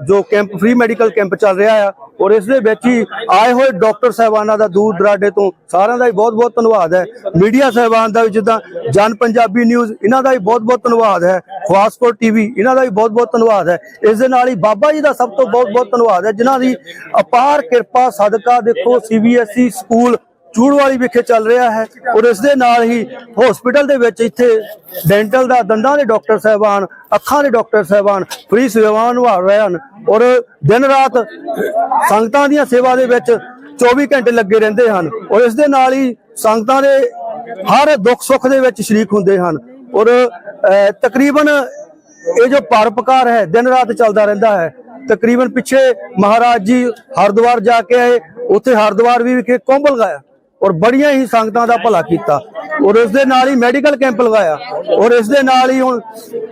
ਜੋ ਕੈਂਪ ਫ੍ਰੀ ਮੈਡੀਕਲ ਕੈਂਪ ਚੱਲ ਰਿਹਾ ਆ ਔਰ ਇਸ ਦੇ ਵਿੱਚ ਹੀ ਆਏ ਹੋਏ ਡਾਕਟਰ ਸਾਹਿਬਾਨਾਂ ਦਾ ਦੂਰ ਦਰਾਡੇ ਤੋਂ ਸਾਰਿਆਂ ਦਾ ਹੀ ਬਹੁਤ ਬਹੁਤ ਧੰਨਵਾਦ ਹੈ। ਮੀਡੀਆ ਸਾਹਿਬਾਨ ਦਾ ਵੀ ਜਿੱਦਾਂ ਜਨ ਪੰਜਾਬੀ ਨਿਊਜ਼, ਇਹਨਾਂ ਦਾ ਵੀ ਬਹੁਤ ਬਹੁਤ ਧੰਨਵਾਦ ਹੈ। ਖਵਾਸਪੁਰ ਟੀਵੀ, ਇਹਨਾਂ ਦਾ ਵੀ ਬਹੁਤ ਬਹੁਤ ਧੰਨਵਾਦ ਹੈ। ਇਸ ਦੇ ਨਾਲ ਹੀ ਬਾਬਾ ਜੀ ਦਾ ਸਭ ਤੋਂ ਬਹੁਤ ਬਹੁਤ ਧੰਨਵਾਦ ਹੈ, ਜਿਨ੍ਹਾਂ ਦੀ ਅਪਾਰ ਕਿਰਪਾ ਸਦਕਾ ਦੇਖੋ ਸੀਬੀਐਸਈ ਸਕੂਲ ਚੂੜਵਾਲੀ ਵਿਖੇ ਚੱਲ ਰਿਹਾ ਹੈ ਔਰ ਇਸ ਦੇ ਨਾਲ ਹੀ ਹਸਪੀਟਲ ਦੇ ਵਿੱਚ ਇੱਥੇ ਡੈਂਟਲ ਦਾ ਦੰਦਾਂ ਦੇ ਡਾਕਟਰ ਸਾਹਿਬਾਨ, ਅੱਖਾਂ ਦੇ ਡਾਕਟਰ ਸਾਹਿਬਾਨ ਫ੍ਰੀ ਸੇਵਾਵਾਂ ਨਿਭਾ ਰਹੇ ਹਨ ਔਰ ਦਿਨ ਰਾਤ ਸੰਗਤਾਂ ਦੀਆਂ ਸੇਵਾ ਦੇ ਵਿੱਚ 24 ਘੰਟੇ ਲੱਗੇ ਰਹਿੰਦੇ ਹਨ ਔਰ ਇਸ ਦੇ ਨਾਲ ਹੀ ਸੰਗਤਾਂ ਦੇ ਹਰ ਦੁੱਖ ਸੁੱਖ ਦੇ ਵਿੱਚ ਸ਼ਰੀਕ ਹੁੰਦੇ ਹਨ ਔਰ ਤਕਰੀਬਨ ਇਹ ਜੋ ਪਰਪਕਾਰ ਹੈ, ਦਿਨ ਰਾਤ ਚੱਲਦਾ ਰਹਿੰਦਾ ਹੈ। ਤਕਰੀਬਨ ਪਿੱਛੇ ਮਹਾਰਾਜ ਜੀ ਹਰਿਦੁਆਰ ਜਾ ਕੇ ਆਏ, ਉੱਥੇ ਹਰਿਦੁਆਰ ਵੀ ਵਿਖੇ ਕੁੰਭ ਲਗਾਇਆ। ਔਰ ਬੜੀਆਂ ਹੀ ਸੰਗਤਾਂ ਦਾ ਭਲਾ ਕੀਤਾ। ਔਰ ਇਸ ਦੇ ਨਾਲ ਹੀ ਮੈਡੀਕਲ ਕੈਂਪ ਲਗਾਇਆ। ਔਰ ਇਸ ਦੇ ਨਾਲ ਹੀ ਹੁਣ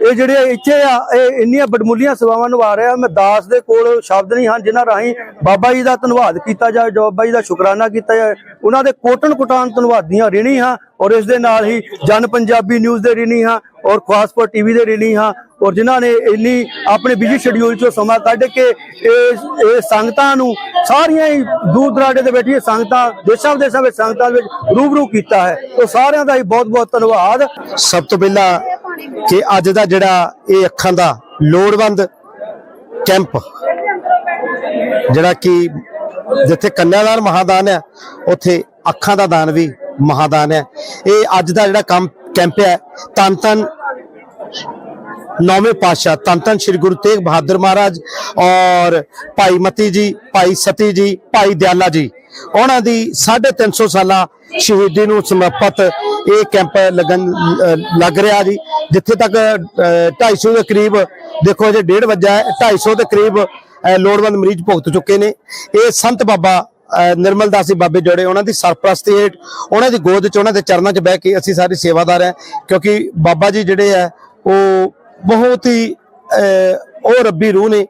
ਇਹ ਜਿਹੜੇ ਇੱਥੇ ਆ, ਇਹ ਇੰਨੀਆਂ ਬੜਮੁੱਲੀਆਂ ਸੇਵਾਵਾਂ ਨਿਭਾ ਰਿਹਾ ਮੈਂ ਦਾਸ ਦੇ ਕੋਲ ਸ਼ਬਦ ਨਹੀਂ ਹਨ, ਜਿਨ੍ਹਾਂ ਰਾਹੀਂ ਬਾਬਾ ਜੀ ਦਾ ਧੰਨਵਾਦ ਕੀਤਾ ਜਾਵੇ ਬਾਬਾ ਜੀ ਦਾ ਸ਼ੁਕਰਾਨਾ ਕੀਤਾ ਜਾਏ। ਉਹਨਾਂ ਦੇ ਕੋਟਨ ਕੋਟਾਨ ਧੰਨਵਾਦੀਆਂ ਰਿਣੀ ਹਾਂ। ਔਰ ਇਸ ਦੇ ਨਾਲ ਹੀ ਜਨ ਪੰਜਾਬੀ ਨਿਊਜ਼ ਦੇ ਰਿਣੀ ਹਾਂ ਔਰ ਖਾਸਪੁਰ ਟੀਵੀ ਦੇ ਰਿਣੀ ਹਾਂ ਔਰ ਜਿਨ੍ਹਾਂ ਨੇ ਇੰਨੀ ਆਪਣੇ ਬਿਜ਼ੀ ਸ਼ਡਿਊਲ ਚੋਂ ਸਮਾਂ ਕੱਢ ਕੇ ਇਹ ਇਹ ਸੰਗਤਾਂ ਨੂੰ ਸਾਰੀਆਂ ਹੀ ਦੂਰ ਦਰਾਡੇ 'ਤੇ ਬੈਠੀਆਂ ਸੰਗਤਾਂ, ਦੇਸ਼ਾਂ ਵਿਦੇਸ਼ਾਂ ਵਿੱਚ ਸੰਗਤਾਂ ਵਿੱਚ ਰੂਬਰੂ ਕੀਤਾ ਹੈ। ਤੋਂ ਸਾਰਿਆਂ ਦਾ ਹੀ ਬਹੁਤ ਬਹੁਤ ਧੰਨਵਾਦ। ਸਭ ਤੋਂ ਪਹਿਲਾਂ ਕਿ ਅੱਜ ਦਾ ਜਿਹੜਾ ਇਹ ਅੱਖਾਂ ਦਾ ਲੋੜਵੰਦ ਕੈਂਪ, ਜਿਹੜਾ ਕਿ ਜਿੱਥੇ ਕੰਨਿਆਦਾਨ ਮਹਾਦਾਨ ਹੈ, ਉੱਥੇ ਅੱਖਾਂ ਦਾ ਦਾਨ ਵੀ ਮਹਾਦਾਨ ਹੈ। ਇਹ ਅੱਜ ਦਾ ਜਿਹੜਾ ਕੰਮ ਕੈਂਪ ਹੈ ਤਨ ਤਨ ਨੌਵੇਂ ਪਾਤਸ਼ਾਹ ਧੰਨ ਧੰਨ ਸ੍ਰੀ ਗੁਰੂ ਤੇਗ ਬਹਾਦਰ ਮਹਾਰਾਜ ਔਰ ਭਾਈ ਮਤੀ ਜੀ ਭਾਈ ਸਤੀ ਜੀ ਭਾਈ ਦਿਆਲਾ ਜੀ। ਉਹਨਾਂ ਦੀ 350 ਸਾਲਾਂ ਸ਼ਹੀਦੀ ਨੂੰ ਸਮਰਪਿਤ ਇਹ ਕੈਂਪ ਲੱਗਣ ਲੱਗ ਰਿਹਾ ਜੀ। ਜਿੱਥੇ ਤੱਕ ਅ, 250 ਦੇ ਕਰੀਬ ਦੇਖੋ ਜੇ 1:30 ਵਜਾ ਹੈ 250 ਦੇ ਕਰੀਬ ਲੋੜਵੰਦ ਮਰੀਜ਼ ਭੁਗਤ ਚੁੱਕੇ ਨੇ। ਇਹ ਸੰਤ ਬਾਬਾ ਨਿਰਮਲ ਦਾਸ ਜੀ ਬਾਬੇ ਜੋੜੇ ਉਹਨਾਂ ਦੀ ਸਰਪ੍ਰਸਤੀ ਹੇਠ ਉਹਨਾਂ ਦੀ ਗੋਦ 'ਚ ਉਹਨਾਂ ਦੇ ਚਰਨਾਂ 'ਚ ਬਹਿ ਕੇ ਅਸੀਂ ਸਾਰੇ ਸੇਵਾਦਾਰ ਹੈ ਕਿਉਂਕਿ ਬਾਬਾ ਜੀ ਜਿਹੜੇ ਹੈ ਉਹ ਬਹੁਤ ਹੀ ਉਹ ਰੱਬੀ ਰੂਹ ਨੇ।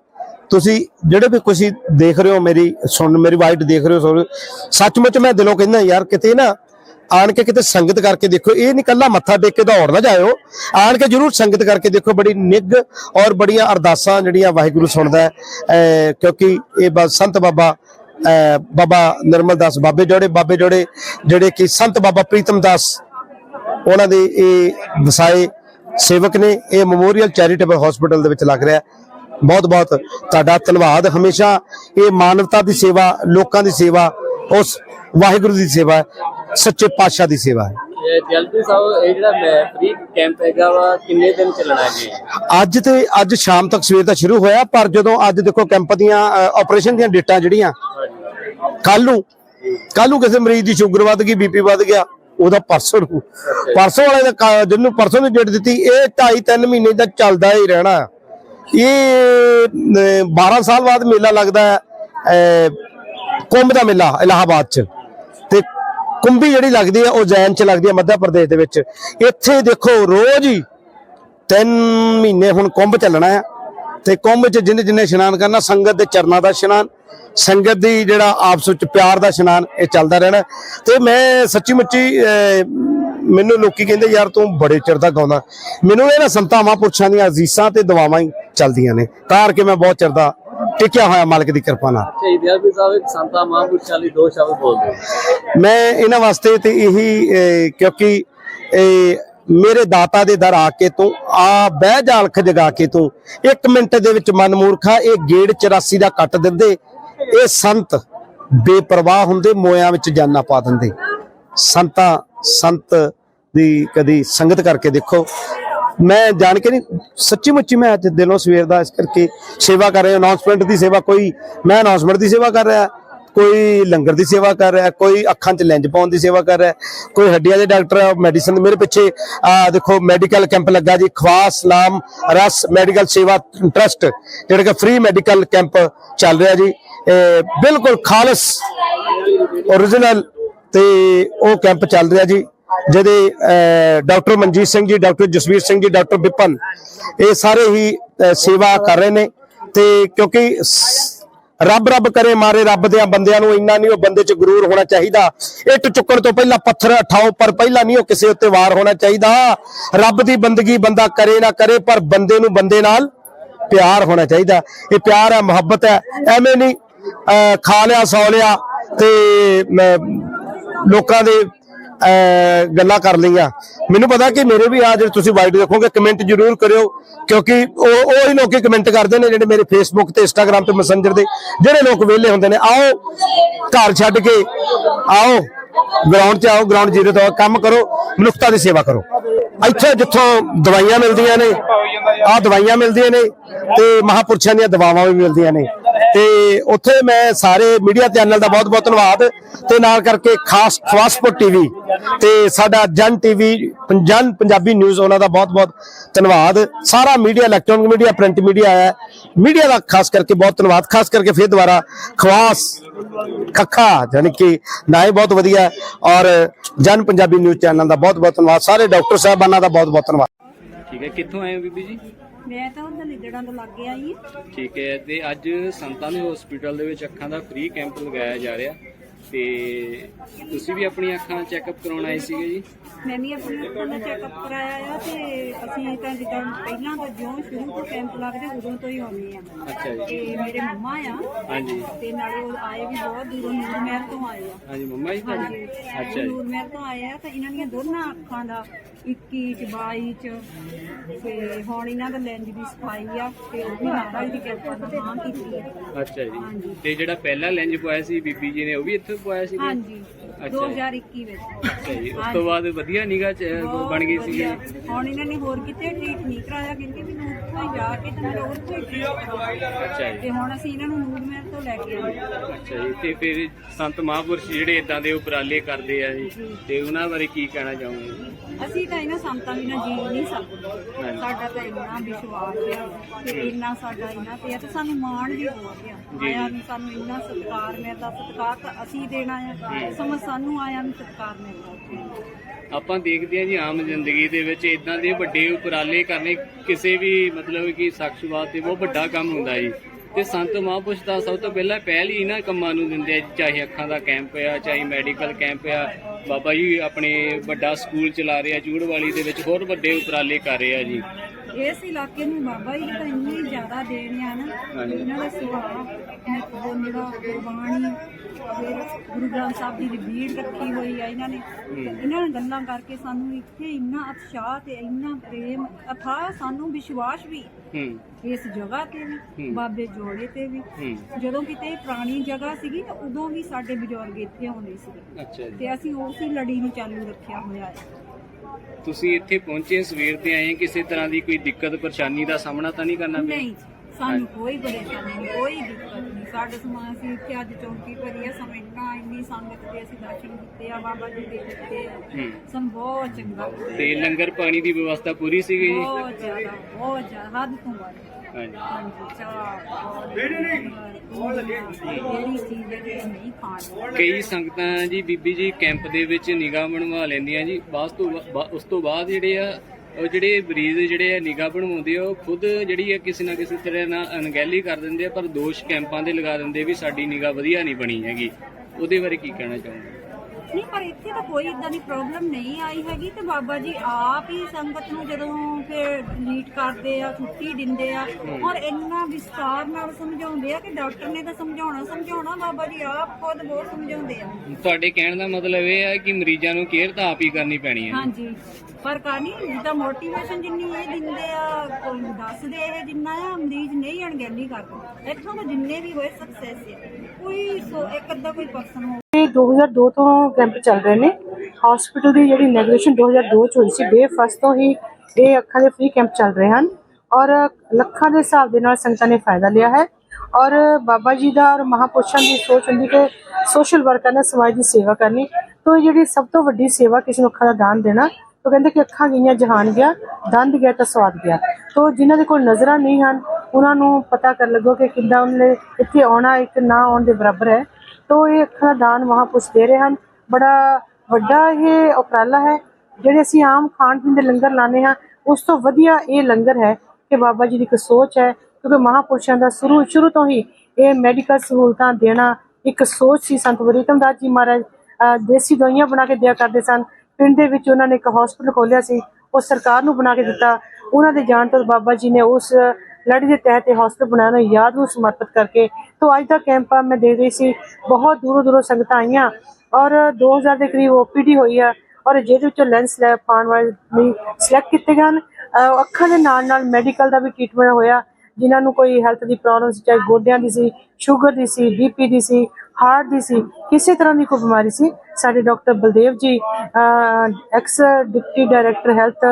ਤੁਸੀਂ ਜਿਹੜੇ ਵੀ ਤੁਸੀਂ ਦੇਖ ਰਹੇ ਹੋ ਮੇਰੀ ਸੁਣ ਮੇਰੀ ਵਾਈਟ ਦੇਖ ਰਹੇ ਹੋ ਸੱਚਮੁੱਚ ਮੈਂ ਦਿਲੋਂ ਕਹਿੰਦਾ ਯਾਰ ਕਿਤੇ ਨਾ ਆਣ ਕੇ ਕਿਤੇ ਸੰਗਤ ਕਰਕੇ ਦੇਖੋ ਇਹ ਨਹੀਂ ਕੱਲਾ ਮੱਥਾ ਟੇਕ ਕੇ ਦੌੜ ਨਾ ਜਾਇਓ। ਆਣ ਕੇ ਜਰੂਰ ਸੰਗਤ ਕਰਕੇ ਦੇਖੋ ਬੜੀ ਨਿੱਘ ਔਰ ਬੜੀਆਂ ਅਰਦਾਸਾਂ ਜਿਹੜੀਆਂ ਵਾਹਿਗੁਰੂ ਸੁਣਦਾ ਹੈ। ਅਹ, ਕਿਉਂਕਿ ਇਹ ਬਸ ਸੰਤ ਬਾਬਾ ਬਾਬਾ ਨਿਰਮਲ ਦਾਸ ਬਾਬੇ ਜੋੜੇ ਬਾਬੇ ਜੋੜੇ ਜਿਹੜੇ ਕਿ ਸੰਤ ਬਾਬਾ ਪ੍ਰੀਤਮ ਦਾਸ ਉਹਨਾਂ ਦੇ ਇਹ ਵਸਾਏ ਸੇਵਕ ਨੇ ਇਹ ਮੈਮੋਰੀਅਲ ਚੈਰੀਟੇਬਲ ਹਸਪੀਟਲ ਦੇ ਵਿੱਚ ਲੱਗ ਰਿਹਾ ਬਹੁਤ ਬਹੁਤ ਤੁਹਾਡਾ ਧੰਨਵਾਦ। ਹਮੇਸ਼ਾ ਇਹ ਮਾਨਵਤਾ ਦੀ ਸੇਵਾ ਲੋਕਾਂ ਦੀ ਸੇਵਾ ਉਸ ਵਾਹਿਗੁਰੂ ਦੀ ਸੇਵਾ ਹੈ, ਸੱਚੇ ਪਾਤਸ਼ਾਹ ਦੀ ਸੇਵਾ ਹੈ। ਜਲਦੀ ਸਾਹਿਬ ਇਹ ਜਿਹੜਾ ਮੈਂ ਫ੍ਰੀ ਕੈਂਪ ਹੈਗਾ ਵਾ ਕਿੰਨੇ ਦਿਨ ਚੱਲਣਾ ਹੈ ਜੀ? ਅੱਜ ਤੇ ਅੱਜ ਸ਼ਾਮ ਤੱਕ ਸਵੇਰ ਦਾ ਸ਼ੁਰੂ ਹੋਇਆ ਪਰ ਜਦੋਂ ਅੱਜ ਦੇਖੋ ਕੈਂਪ ਦੀਆਂ ਆਪਰੇਸ਼ਨ ਦੀਆਂ ਡੇਟਾਂ ਜਿਹੜੀਆਂ ਕੱਲ ਨੂੰ ਕੱਲ ਨੂੰ ਕਿਸੇ ਮਰੀਜ਼ ਦੀ ਸ਼ੂਗਰ ਵੱਧ ਗਈ ਬੀਪੀ ਵੱਧ ਗਿਆ ਉਹਦਾ ਪਰਸੋਂ ਨੂੰ ਪਰਸੋਂ ਵਾਲੇ ਦਾ ਜਿਹਨੂੰ ਪਰਸੋਂ ਦੀ ਡੇਟ ਦਿੱਤੀ ਇਹ 2.5 3 ਮਹੀਨੇ ਤੱਕ ਚੱਲਦਾ ਹੀ ਰਹਿਣਾ। ਇਹ ਅਹ, 12 ਸਾਲ ਬਾਅਦ ਮੇਲਾ ਲੱਗਦਾ ਹੈ ਕੁੰਭ ਦਾ ਮੇਲਾ ਇਲਾਹਾਬਾਦ ਚ। ਤੇ ਕੁੰਭੀ ਜਿਹੜੀ ਲੱਗਦੀ ਹੈ ਉਹ ਜੈਨ ਚ ਲੱਗਦੀ ਹੈ ਮੱਧ ਪ੍ਰਦੇਸ਼ ਦੇ ਵਿੱਚ। ਇੱਥੇ ਦੇਖੋ ਰੋਜ਼ ਹੀ ਤਿੰਨ ਮਹੀਨੇ ਹੁਣ ਕੁੰਭ ਚੱਲਣਾ ਆ ਤੇ ਕੁੰਭ ਚ ਜਿੰਨੇ ਜਿੰਨੇ ਇਸ਼ਨਾਨ ਕਰਨਾ ਸੰਗਤ ਦੇ ਚਰਨਾਂ ਦਾ ਇਸ਼ਨਾਨ ਸੰਗਤ ਦੀ ਜਿਹੜਾ ਆਪਸ ਵਿੱਚ ਪਿਆਰ ਦਾ ਇਸ਼ਨਾਨ ਇਹ ਚੱਲਦਾ ਰਹਿਣਾ ਤੇ ਮੈਂ ਸੱਚੀ ਮੁੱਚੀ ਮੈਨੂੰ ਲੋਕੀ ਕਹਿੰਦੇ ਯਾਰ ਤੂੰ ਬੜੇ ਚਿਰ ਦਾ ਗਾਉਂਦਾ। ਮੈਨੂੰ ਇਹ ਨਾ ਸੰਤਾਂ ਮਹਾਂਪੁਰਸ਼ਾਂ ਦੀਆਂ ਅਜ਼ੀਜ਼ਾਂ ਤੇ ਦੁਆਵਾਂ ਹੀ ਚੱਲਦੀਆਂ ਨੇ। ਤਾਂ ਕਰਕੇ ਮੈਂ ਬਹੁਤ ਚਿਰ ਦਾ ਟਿਕਿਆ ਹੋਇਆ ਮਾਲਕ ਦੀ ਕਿਰਪਾ ਨਾਲ। ਅੱਛਾ ਜਲਦੀ ਸਾਹਿਬ ਇੱਕ ਸੰਤਾ ਮਹਾਂਪੁਰਸ਼ਾਂ ਲਈ ਦੋ ਸ਼ਬਦ ਬੋਲ ਦਿਓ ਮੈਂ ਇਹਨਾਂ ਵਾਸਤੇ ਤੇ ਇਹੀ ਕਿਉਂਕਿ ਇਹ ਮੇਰੇ ਦਾਤਾ ਦੇ ਦਰ ਆ ਕੇ ਤੂੰ ਆ ਬਹਿ ਜਾ ਅਲਖ ਜਗਾ ਕੇ ਤੂੰ ਇੱਕ ਮਿੰਟ ਦੇ ਵਿੱਚ ਮਨ ਮੂਰਖਾ ਇਹ ਗੇੜ 84 ਦਾ ਕੱਟ ਦਿੰਦੇ। ਇਹ ਸੰਤ ਬੇਪਰਵਾਹ ਹੁੰਦੇ, ਮੋਇਆਂ ਵਿੱਚ ਜਾਨਾਂ ਪਾ ਦਿੰਦੇ। ਸੰਤਾਂ, ਸੰਤ ਦੀ ਕਦੀ ਸੰਗਤ ਕਰਕੇ ਦੇਖੋ। ਮੈਂ ਜਾਣ ਕੇ ਨਹੀਂ ਸੱਚੀ ਮੁੱਚੀ ਮੈਂ ਅੱਜ ਦਿਲੋਂ ਸਵੇਰ ਦਾ ਇਸ ਕਰਕੇ ਸੇਵਾ ਕਰ ਰਿਹਾ ਅਨਾਉਂਸਮੈਂਟ ਦੀ ਸੇਵਾ ਕੋਈ, ਮੈਂ ਅਨਾਉਂਸਮੈਂਟ ਦੀ ਸੇਵਾ ਕਰ ਰਿਹਾ, ਕੋਈ ਲੰਗਰ ਦੀ ਸੇਵਾ ਕਰ ਰਿਹਾ, ਕੋਈ ਅੱਖਾਂ 'ਚ ਲੈਂਜ ਪਾਉਣ ਦੀ ਸੇਵਾ ਕਰ ਰਿਹਾ, ਕੋਈ ਹੱਡੀਆਂ ਦੇ ਡਾਕਟਰ ਮੈਡੀਸਨ ਮੇਰੇ ਪਿੱਛੇ, ਆ ਦੇਖੋ ਮੈਡੀਕਲ ਕੈਂਪ ਲੱਗਾ ਜੀ, ਖਵਾਸ ਨਾਮ ਰਸ ਮੈਡੀਕਲ ਸੇਵਾ ਟਰਸਟ ਜਿਹੜਾ ਕਿ ਫ੍ਰੀ ਮੈਡੀਕਲ ਕੈਂਪ ਚੱਲ ਰਿਹਾ ਜੀ। ਬਿਲਕੁਲ ਖਾਲਸ ਓਰੀਜਨਲ ਤੇ ਉਹ ਕੈਂਪ ਚੱਲ ਰਿਹਾ ਜੀ, ਜਿਹਦੇ doctor Manjeet Singh ji, doctor Jasvir Singh ji, doctor Vipan, ਇਹ ਸਾਰੇ ਹੀ ਸੇਵਾ ਕਰ ਰਹੇ ਨੇ ਤੇ ਕਿਉਂਕਿ ਰੱਬ ਰੱਬ ਕਰੇ ਮਾਰੇ ਰੱਬ ਦੇ ਬੰਦਿਆਂ ਨੂੰ ਇੰਨਾ ਨਹੀਂ ਉਹ ਬੰਦੇ 'ਚ ਗਰੂਰ ਹੋਣਾ ਚਾਹੀਦਾ। ਇੱਟ ਚੁੱਕਣ ਤੋਂ ਪਹਿਲਾਂ ਪੱਥਰ ਉਠਾਓ, ਪਰ ਪਹਿਲਾਂ ਨਹੀਂ ਉਹ ਕਿਸੇ ਉੱਤੇ ਵਾਰ ਹੋਣਾ ਚਾਹੀਦਾ। ਰੱਬ ਦੀ ਬੰਦਗੀ ਬੰਦਾ ਕਰੇ ਨਾ ਕਰੇ, ਪਰ ਬੰਦੇ ਨੂੰ ਬੰਦੇ ਨਾਲ ਪਿਆਰ ਹੋਣਾ ਚਾਹੀਦਾ। ਇਹ ਪਿਆਰ ਹੈ, ਮੁਹੱਬਤ ਹੈ, ਐਵੇਂ ਨਹੀਂ ਖਾ ਲਿਆ, ਸੌ ਲਿਆ ਤੇ ਮੈਂ ਲੋਕਾਂ ਦੇ ਗੱਲਾਂ ਕਰ ਲਈਆਂ। ਮੈਨੂੰ ਪਤਾ ਕਿ ਮੇਰੇ ਵੀ ਆ ਜਿਹੜੇ ਤੁਸੀਂ ਵਾਈਡ ਦੇਖੋਗੇ, ਕਮੈਂਟ ਜ਼ਰੂਰ ਕਰਿਓ, ਕਿਉਂਕਿ ਉਹ ਉਹ ਹੀ ਲੋਕੀ ਕਮੈਂਟ ਕਰਦੇ ਨੇ ਜਿਹੜੇ ਮੇਰੇ ਫੇਸਬੁੱਕ ਤੇ ਇੰਸਟਾਗ੍ਰam ਤੇ ਮੈਸੇਂਜਰ ਦੇ ਜਿਹੜੇ ਲੋਕ ਵਿਹਲੇ ਹੁੰਦੇ ਨੇ, ਆਓ ਘਰ ਛੱਡ ਕੇ, ਆਓ ਗਰਾਊਂਡ 'ਚ ਆਓ ਗਰਾਊਂਡ ਜ਼ੀਰੋ ਤੋਂ ਕੰਮ ਕਰੋ, ਮਨੁੱਖਤਾ ਦੀ ਸੇਵਾ ਕਰੋ। ਇੱਥੇ ਜਿੱਥੋਂ ਦਵਾਈਆਂ ਮਿਲਦੀਆਂ ਨੇ, ਆਹ ਦਵਾਈਆਂ ਮਿਲਦੀਆਂ ਨੇ ਤੇ ਮਹਾਪੁਰਸ਼ਾਂ ਦੀਆਂ ਦਵਾਵਾਂ ਵੀ ਮਿਲਦੀਆਂ ਨੇ। ਤੇ ਉੱਥੇ ਮੈਂ ਸਾਰੇ ਮੀਡੀਆ ਚੈਨਲ ਦਾ ਬਹੁਤ ਬਹੁਤ ਧੰਨਵਾਦ ਤੇ ਨਾਲ ਕਰਕੇ ਖਾਸ ਖਵਾਸਪੁਰ ਟੀਵੀ ਤੇ ਸਾਡਾ ਜਨ ਟੀਵੀ ਜਨ ਪੰਜਾਬੀ ਨਿਊਜ਼ ਉਹਨਾਂ ਦਾ ਬਹੁਤ ਬਹੁਤ ਧੰਨਵਾਦ। ਸਾਰਾ media electronic media print media ਹੈ। ਮੀਡੀਆ ਦਾ ਖਾਸ ਕਰਕੇ ਬਹੁਤ ਧੰਨਵਾਦ। ਖਾਸ ਕਰਕੇ ਫਿਰ ਦੁਬਾਰਾ ਖਵਾਸ ਖੱਖਾ ਜਾਨੀ ਕਿ ਨਾ ਹੀ ਬਹੁਤ ਵਧੀਆ ਔਰ ਜਨ ਪੰਜਾਬੀ ਨਿਊਜ਼ ਚੈਨਲ ਦਾ ਬਹੁਤ ਬਹੁਤ ਧੰਨਵਾਦ। ਸਾਰੇ ਡਾਕਟਰ ਸਾਹਿਬਾਨਾਂ ਦਾ ਬਹੁਤ ਬਹੁਤ ਧੰਨਵਾਦ। ਠੀਕ ਹੈ, ਕਿੱਥੋਂ ਆਏ ਹੋ ਬੀਬੀ ਜੀ? ਮੈਂ ਤਾਂ ਉਹਨਾਂ ਲਿਜੜਾਂ ਤੋਂ ਲੱਗ ਆਈ ਹਾਂ। ਠੀਕ ਹੈ ਤੇ ਅੱਜ ਸੰਤਾਂ ਦੇ ਹਸਪੀਟਲ ਦੇ ਵਿੱਚ ਅੱਖਾਂ ਦਾ ਫ੍ਰੀ ਕੈਂਪ ਲਗਾਇਆ ਜਾ ਰਿਹਾ ਤੇ ਤੁਸੀਂ ਵੀ ਆਪਣੀਆਂ ਅੱਖਾਂ ਚੈੱਕਅਪ ਕਰਾਉਣ ਆਏ ਸੀਗੇ ਜੀ? ਮੈਂ ਵੀ ਆਪਣੀ ਅੱਖਾਂ ਦਾ ਚੈੱਕਅਪ ਕਰਾਇਆ ਆ ਤੇ ਅਸੀਂ ਤਾਂ ਜਿੱਦਾਂ ਪਹਿਲਾਂ ਤੋਂ ਜਿਉਂ ਸ਼ੁਰੂ ਤੋਂ ਕੈਂਪ ਲੱਗਦੇ ਉਦੋਂ ਤੋਂ ਹੀ ਆਉਂਦੇ ਆ। ਅੱਛਾ ਜੀ। ਤੇ ਮੇਰੇ ਮੰਮਾ ਆ। ਹਾਂਜੀ। ਤੇ ਨਾਲੇ ਉਹ ਆਏ ਵੀ ਬਹੁਤ ਦੂਰੋਂ ਨੂਰਮਹਿਲ ਤੋਂ ਆਏ ਆ। ਹਾਂਜੀ ਮੰਮਾ ਜੀ ਤੁਹਾਡੀ? ਅੱਛਾ ਜੀ। ਨੂਰਮਹਿਲ ਤੋਂ ਆਏ ਆ ਤਾਂ ਇਹਨਾਂ ਦੀਆਂ ਦੋਨਾਂ ਅੱਖਾਂ ਦਾ 21 ਚ 22 ਚ ਤੇ ਹੁਣ ਇਹਨਾਂ ਦਾ ਲੈਂਜ ਦੀ ਸਫ਼ਾਈ ਆ ਤੇ ਉਹ ਵੀ ਮਹਾਰਾਜ ਦੀ ਕਿਰਪਾ ਨਾਲ ਹਾਂ ਕੀਤੀ ਹੈ ਅੱਛਾ ਜੀ ਹਾਂਜੀ। ਤੇ ਜਿਹੜਾ ਪਹਿਲਾ ਲੈਂਜ ਪਵਾਇਆ ਸੀ ਬੀਬੀ ਜੀ ਨੇ ਉਹ ਵੀ ਇੱਥੇ ਪਵਾਇਆ ਸੀ ਹਾਂਜੀ। 2021 ਵਿੱਚ। ਅੱਛਾ ਜੀ ਉਸ ਤੋਂ ਬਾਅਦ ਵਧੀਆ ਨਿਗਾਹ ਚ ਬਹੁਤ ਬਣ ਗਈ ਸੀ ਵਧੀਆ। ਹੁਣ ਇਹਨਾਂ ਨੇ ਹੋਰ ਕਿਤੇ ਟ੍ਰੀਟ ਨਹੀਂ ਕਰਾਇਆ ਕਹਿੰਦੇ ਮੈਨੂੰ ਉੱਥੋਂ ਹੀ ਜਾ ਕੇ ਤੇ ਮੇਰਾ ਉੱਥੋਂ ਹੀ treat ਕਰਵਾਓ। ਅੱਛਾ ਜੀ। ਤੇ ਹੁਣ ਅਸੀਂ ਇਹਨਾਂ ਨੂੰ ਨੂਰਮਹਿਲ ਤੋਂ ਲੈ ਕੇ ਆਏ। ਅੱਛਾ ਜੀ ਤੇ ਫਿਰ ਸੰਤ ਮਹਾਂਪੁਰਸ਼ ਜਿਹੜੇ ਇਦਾਂ ਦੇ ਉਪਰਾਲੇ ਕਰਦੇ ਆ ਜੀ ਤੇ ਉਹਨਾਂ ਬਾਰੇ ਕੀ ਕਹਿਣਾ ਚਾਹੋਗੇ? ਅਸੀਂ ਤਾਂ ਇਹਨਾਂ ਸੰਤਾਂ ਬਿਨਾਂ ਜੀ ਨਹੀਂ ਸਕਦੇ। ਸਾਡਾ ਤਾਂ ਇੰਨਾ ਵਿਸ਼ਵਾਸ ਆ ਤੇ ਇੰਨਾ ਸਾਡਾ ਇਹਨਾਂ ਤੇ ਆ ਤੇ ਸਾਨੂੰ ਮਾਣ ਵੀ ਬਹੁਤ ਆ। ਜੀ। ਆਇਆ ਸਾਨੂੰ ਇੰਨਾ ਸਤਿਕਾਰ ਮਿਲਦਾ ਸਤਿਕਾਰ ਤਾਂ ਅਸੀਂ ਦੇਣਾ ਆ। ਸਮਾਂ ਸਾਨੂੰ ਆਇਆ ਨੂੰ ਸਤਿਕਾਰ ਮਿਲਦਾ ਆਪਾਂ ਦੇਖਦੇ ਹਾਂ ਜੀ ਆਮ ਜ਼ਿੰਦਗੀ ਦੇ ਵਿੱਚ ਇਦਾਂ ਦੇ ਵੱਡੇ ਉਪਰਾਲੇ ਕਰਨੇ ਕਿਸੇ ਵੀ ਮਤਲਬ ਕਿ ਸ਼ਖਸਵਾਦ ਤੇ ਬਹੁਤ ਵੱਡਾ ਕੰਮ ਹੁੰਦਾ ਜੀ। ਤੇ ਸੰਤ ਮਹਾਂਪੁਰਸ਼ ਦਾ ਸਭ ਤੋਂ ਪਹਿਲਾਂ ਪਹਿਲ ਹੀ ਇਹਨਾਂ ਕੰਮਾਂ ਨੂੰ ਦਿੰਦੇ ਆ ਚਾਹੇ ਅੱਖਾਂ ਦਾ ਕੈਂਪ ਆ, ਚਾਹੇ ਮੈਡੀਕਲ ਕੈਂਪ ਆ। ਬਾਬਾ ਜੀ ਆਪਣੇ ਵੱਡਾ ਸਕੂਲ ਚਲਾ ਰਹੇ ਆ ਜੂੜ ਵਾਲੀ ਦੇ ਵਿੱਚ ਹੋਰ ਵੱਡੇ ਉਪਰਾਲੇ ਕਰ ਰਹੇ ਆ ਜੀ। ਇਸ ਇਲਾਕੇ ਨੂੰ ਬਾਬਾ ਜੀ ਤਾਂ ਇੰਨੀ ਜ਼ਿਆਦਾ ਦੇਣ ਆ ਨਾ। ਇਹਨਾਂ ਦਾ ਸੁਭਾਅ ਬੋਲਣਾ ਗੁਰਬਾਣੀ ਫਿਰ ਗੁਰੂ ਗ੍ਰੰਥ ਸਾਹਿਬ ਦੀ ਰਿਬੀੜ ਰੱਖੀ ਹੋਈ ਆ ਇਹਨਾਂ ਨੇ। ਇਹਨਾਂ ਨਾਲ ਗੱਲਾਂ ਕਰਕੇ ਸਾਨੂੰ ਇੱਥੇ ਇੰਨਾ ਉਤਸ਼ਾਹ ਤੇ ਇੰਨਾ ਪ੍ਰੇਮ ਅਥਾਹ ਸਾਨੂੰ ਵਿਸ਼ਵਾਸ ਵੀ ਇਸ ਜਗ੍ਹਾ ਤੇ ਵੀ। ਬਾਬੇ ਜੋੜੇ ਤੇ ਵੀ। ਜਦੋਂ ਕਿਤੇ ਪੁਰਾਣੀ ਜਗ੍ਹਾ ਸੀਗੀ ਤਾਂ ਉਦੋਂ ਵੀ ਸਾਡੇ ਬਜ਼ੁਰਗ ਇੱਥੇ ਆਉਂਦੇ ਸੀ। ਤੇ ਅਸੀਂ ਉਸੇ ਲੜੀ ਨੂੰ ਚਾਲੂ ਰੱਖਿਆ ਹੋਇਆ ਹੈ। ਤੁਸੀਂ ਇੱਥੇ ਪਹੁੰਚੇ ਸਵੇਰ ਤੇ ਆਏ ਕਿਸੇ ਤਰ੍ਹਾਂ ਦੀ ਕੋਈ ਦਿੱਕਤ ਪਰੇਸ਼ਾਨੀ ਦਾ ਸਾਹਮਣਾ ਤਾਂ ਨਹੀਂ ਕਰਨਾ ਪਿਆ? ਨਹੀਂ ਸਾਨੂੰ ਕੋਈ ਪਰੇਸ਼ਾਨੀ ਨਹੀਂ ਕੋਈ ਦਿੱਕਤ ਨਹੀਂ। ਸਾਡੇ ਸਮਾਂ ਅਸੀਂ ਇੱਥੇ ਅੱਜ ਚੌਂਕੀ ਭਰੀ ਆ ਸਾਨੂੰ ਇੰਨਾ ਇੰਨੀ ਸੰਗਤ ਦੇ ਅਸੀਂ ਦਰਸ਼ਨ ਕੀਤੇ ਆ ਬਾਬਾ ਜੀ ਦੇ ਦਿੱਤੇ ਆ। ਹੂੰ। ਸਾਨੂੰ ਬਹੁਤ ਚੰਗਾ। ਤੇ ਲੰਗਰ ਪਾਣੀ ਦੀ ਵਿਵਸਥਾ ਪੂਰੀ ਸੀਗੀ ਜੀ? ਬਹੁਤ ਜ਼ਿਆਦਾ ਬਹੁਤ ਜ਼ਿਆਦਾ ਹੱਦ ਤੋਂ ਵੱਧ। ਹਾਂਜੀ। ਹਾਂਜੀ ਚਾਹ ਜਿਹੜੀ ਚੀਜ਼ ਹੈ ਜਿਹੜੀ ਨਹੀਂ ਖਾਣੀ ਕਈ ਸੰਗਤਾਂ ਜੀ ਬੀਬੀ ਜੀ ਕੈਂਪ ਦੇ ਵਿੱਚ ਨਿਗਾਹ ਬਣਵਾ ਲੈਂਦੀਆਂ ਜੀ। ਬਾਅਦ ਤੋਂ ਬਾ- ਉਸ ਤੋਂ ਬਾਅਦ ਜਿਹੜੇ ਆ, ਉਹ ਜਿਹੜੇ ਮਰੀਜ਼ ਜਿਹੜੇ ਆ ਨਿਗਾਹ ਬਣਵਾਉਂਦੇ ਆ, ਉਹ ਖੁਦ ਜਿਹੜੀ ਆ ਕਿਸੇ ਨਾ ਕਿਸੇ ਤਰ੍ਹਾਂ ਨਾਲ ਅਣਗਹਿਲੀ ਕਰ ਦਿੰਦੇ ਆ, ਪਰ ਦੋਸ਼ ਕੈਂਪਾਂ ਦੇ ਲਗਾ ਦਿੰਦੇ ਵੀ ਸਾਡੀ ਨਿਗਾਹ ਵਧੀਆ ਨਹੀਂ ਬਣੀ ਹੈਗੀ। ਉਹਦੇ ਬਾਰੇ ਕੀ ਕਹਿਣਾ ਚਾਹੁੰਦੇ ਨਹੀਂ ਪਰ ਇੱਥੇ ਤਾਂ ਕੋਈ ਇਦਾਂ ਦੀ ਪ੍ਰੋਬਲਮ ਨਹੀਂ ਆਈ ਹੈਗੀ ਤੇ ਬਾਬਾ ਜੀ ਆਪ ਹੀ ਸੰਗਤ ਨੂੰ ਜਦੋਂ ਫਿਰ ਲੀਟ ਕਰਦੇ ਆ ਛੁੱਟੀ ਦਿੰਦੇ ਆ ਔਰ ਇੰਨਾ ਵਿਸਤਾਰ ਨਾਲ ਸਮਝਾਉਂਦੇ ਆ ਕਿ ਡਾਕਟਰ ਨੇ ਤਾਂ ਸਮਝਾਉਣਾ ਸਮਝਾਉਣਾ ਬਾਬਾ ਜੀ ਆਪ ਖੁਦ ਬਹੁਤ ਸਮਝਾਉਂਦੇ ਆ। ਤੁਹਾਡੇ ਕਹਿਣ ਦਾ ਮਤਲਬ ਇਹ ਹੈ ਕਿ ਮਰੀਜ਼ਾਂ ਨੂੰ ਕੇਅਰ ਤਾਂ ਆਪ ਹੀ ਕਰਨੀ ਪੈਣੀ ਹੈ। ਹਾਂਜੀ ਪਰ ਕਾਨੀ ਜਿੱਦਾਂ ਮੋਟੀਵੇਸ਼ਨ ਜਿੰਨੀ ਇਹ ਦਿੰਦੇ ਆ ਕੋਈ ਦੱਸਦੇ ਇਹ ਜਿੰਨਾ ਆ ਮਰੀਜ਼ ਨਹੀਂ ਅਣਗਹਿਲੀ ਕਰਦੇ। ਇੱਥੋਂ ਤਾਂ ਜਿੰਨੇ ਵੀ ਹੋਏ ਸਕਸੈਸ ਆ। ਕੋਈ ਸੋ ਇੱਕ ਅੱਧਾ ਕੋਈ ਪਰਸਨ ਹੋ ਇਹ 2002 ਤੋਂ ਕੈਂਪ ਚੱਲ ਰਹੇ ਨੇ ਹਸਪੀਟਲ ਦੀ ਜਿਹੜੀ ਇਨੈਗੂਰੇਸ਼ਨ 2002 ਚ ਹੋਈ ਸੀ ਡੇ ਫਸਟ ਤੋਂ ਹੀ ਇਹ ਅੱਖਾਂ ਦੇ ਫ੍ਰੀ ਕੈਂਪ ਚੱਲ ਰਹੇ ਹਨ ਔਰ ਲੱਖਾਂ ਦੇ ਹਿਸਾਬ ਦੇ ਨਾਲ ਸੰਗਤਾਂ ਨੇ ਫਾਇਦਾ ਲਿਆ ਹੈ ਔਰ ਬਾਬਾ ਜੀ ਦਾ ਔਰ ਮਹਾਪੁਰਸ਼ਾਂ ਦੀ ਸੋਚ ਹੁੰਦੀ ਕਿ ਸੋਸ਼ਲ ਵਰਕਰ ਨੇ ਸਮਾਜ ਦੀ ਸੇਵਾ ਕਰਨੀ, ਤੋਂ ਜਿਹੜੀ ਸਭ ਤੋਂ ਵੱਡੀ ਸੇਵਾ ਕਿਸੇ ਨੂੰ ਅੱਖਾਂ ਦਾ ਦਾਨ ਦੇਣਾ ਉਹ ਕਹਿੰਦੇ ਕਿ ਅੱਖਾਂ ਗਈਆਂ, ਜਹਾਨ ਗਿਆ, ਦੰਦ ਗਿਆ ਤਾਂ ਸਵਾਦ ਗਿਆ। ਤੋਂ ਜਿਨ੍ਹਾਂ ਦੇ ਕੋਲ ਨਜ਼ਰਾਂ ਨਹੀਂ ਹਨ, ਉਹਨਾਂ ਨੂੰ ਪਤਾ ਕਰ ਲੱਗੋ ਕਿ ਕਿੱਦਾਂ ਨੇ ਇੱਥੇ ਆਉਣਾ ਇੱਕ, ਨਾ ਆਉਣ ਦੇ ਬਰਾਬਰ ਹੈ। ਤੋਂ ਇਹ ਅੱਖਾਂ ਦਾ ਦਾਨ ਮਹਾਪੁਰਸ਼ ਦੇ ਰਹੇ ਹਨ। ਬੜਾ ਵੱਡਾ ਇਹ ਉਪਰਾਲਾ ਹੈ। ਜਿਹੜੇ ਅਸੀਂ ਆਮ ਖਾਣ ਪੀਣ ਦੇ ਲੰਗਰ ਲਾਣੇ ਹਾਂ, ਉਸ ਤੋਂ ਵਧੀਆ ਇਹ ਲੰਗਰ ਹੈ ਕਿ ਬਾਬਾ ਜੀ ਦੀ ਇੱਕ ਸੋਚ ਹੈ, ਕਿਉਂਕਿ ਮਹਾਪੁਰਸ਼ਾਂ ਦਾ ਸ਼ੁਰੂ ਸ਼ੁਰੂ ਤੋਂ ਹੀ ਇਹ ਮੈਡੀਕਲ ਸਹੂਲਤਾਂ ਦੇਣਾ ਇੱਕ ਸੋਚ ਸੀ। ਸੰਤ ਵਰੀਤਮ ਦਾਸ ਜੀ ਮਹਾਰਾਜ ਦੇਸੀ ਦਵਾਈਆਂ ਬਣਾ ਕੇ ਦਿਆ ਕਰਦੇ ਸਨ। ਪਿੰਡ ਦੇ ਵਿੱਚ ਉਹਨਾਂ ਨੇ ਇੱਕ ਹਸਪੀਟਲ ਖੋਲ੍ਹਿਆ ਸੀ, ਉਹ ਸਰਕਾਰ ਨੂੰ ਬਣਾ ਕੇ ਦਿੱਤਾ। ਉਹਨਾਂ ਦੇ ਜਾਣ ਤੋਂ ਬਾਬਾ ਜੀ ਨੇ ਉਸ ਲੜੀ ਦੇ ਤਹਿਤ ਇਹ ਹਸਪਤਾਲ ਨੂੰ ਯਾਦ ਨੂੰ ਸਮਰਪਿਤ ਕਰਕੇ ਤੋਂ ਅੱਜ ਦਾ ਕੈਂਪ ਮੈਂ ਦੇ ਰਹੀ ਸੀ, ਬਹੁਤ ਦੂਰੋਂ ਦੂਰੋਂ ਸੰਗਤਾਂ ਆਈਆਂ ਔਰ 2000 ਦੇ ਕਰੀਬ ਓਪੀਡੀ ਹੋਈ ਆ ਔਰ ਜਿਹਦੇ ਵਿੱਚੋਂ ਲੈਂਸ ਲੈ ਪਾਉਣ ਵਾਲੇ ਵੀ ਸਿਲੈਕਟ ਕੀਤੇ ਗਏ ਹਨ। ਅੱਖਾਂ ਦੇ ਨਾਲ ਨਾਲ ਮੈਡੀਕਲ ਦਾ ਵੀ ਟ੍ਰੀਟਮੈਂਟ ਹੋਇਆ, ਜਿਨ੍ਹਾਂ ਨੂੰ ਕੋਈ ਹੈਲਥ ਦੀ ਪ੍ਰੋਬਲਮ ਸੀ, ਚਾਹੇ ਗੋਡਿਆਂ ਦੀ ਸੀ ਸ਼ੂਗਰ ਦੀ ਸੀ ਬੀਪੀ ਦੀ ਸੀ ਹਾਰਟ ਦੀ ਸੀ, ਕਿਸੇ ਤਰ੍ਹਾਂ ਦੀ ਕੋਈ ਬਿਮਾਰੀ ਸੀ। ਸਾਡੇ doctor Baldev ji ex deputy director health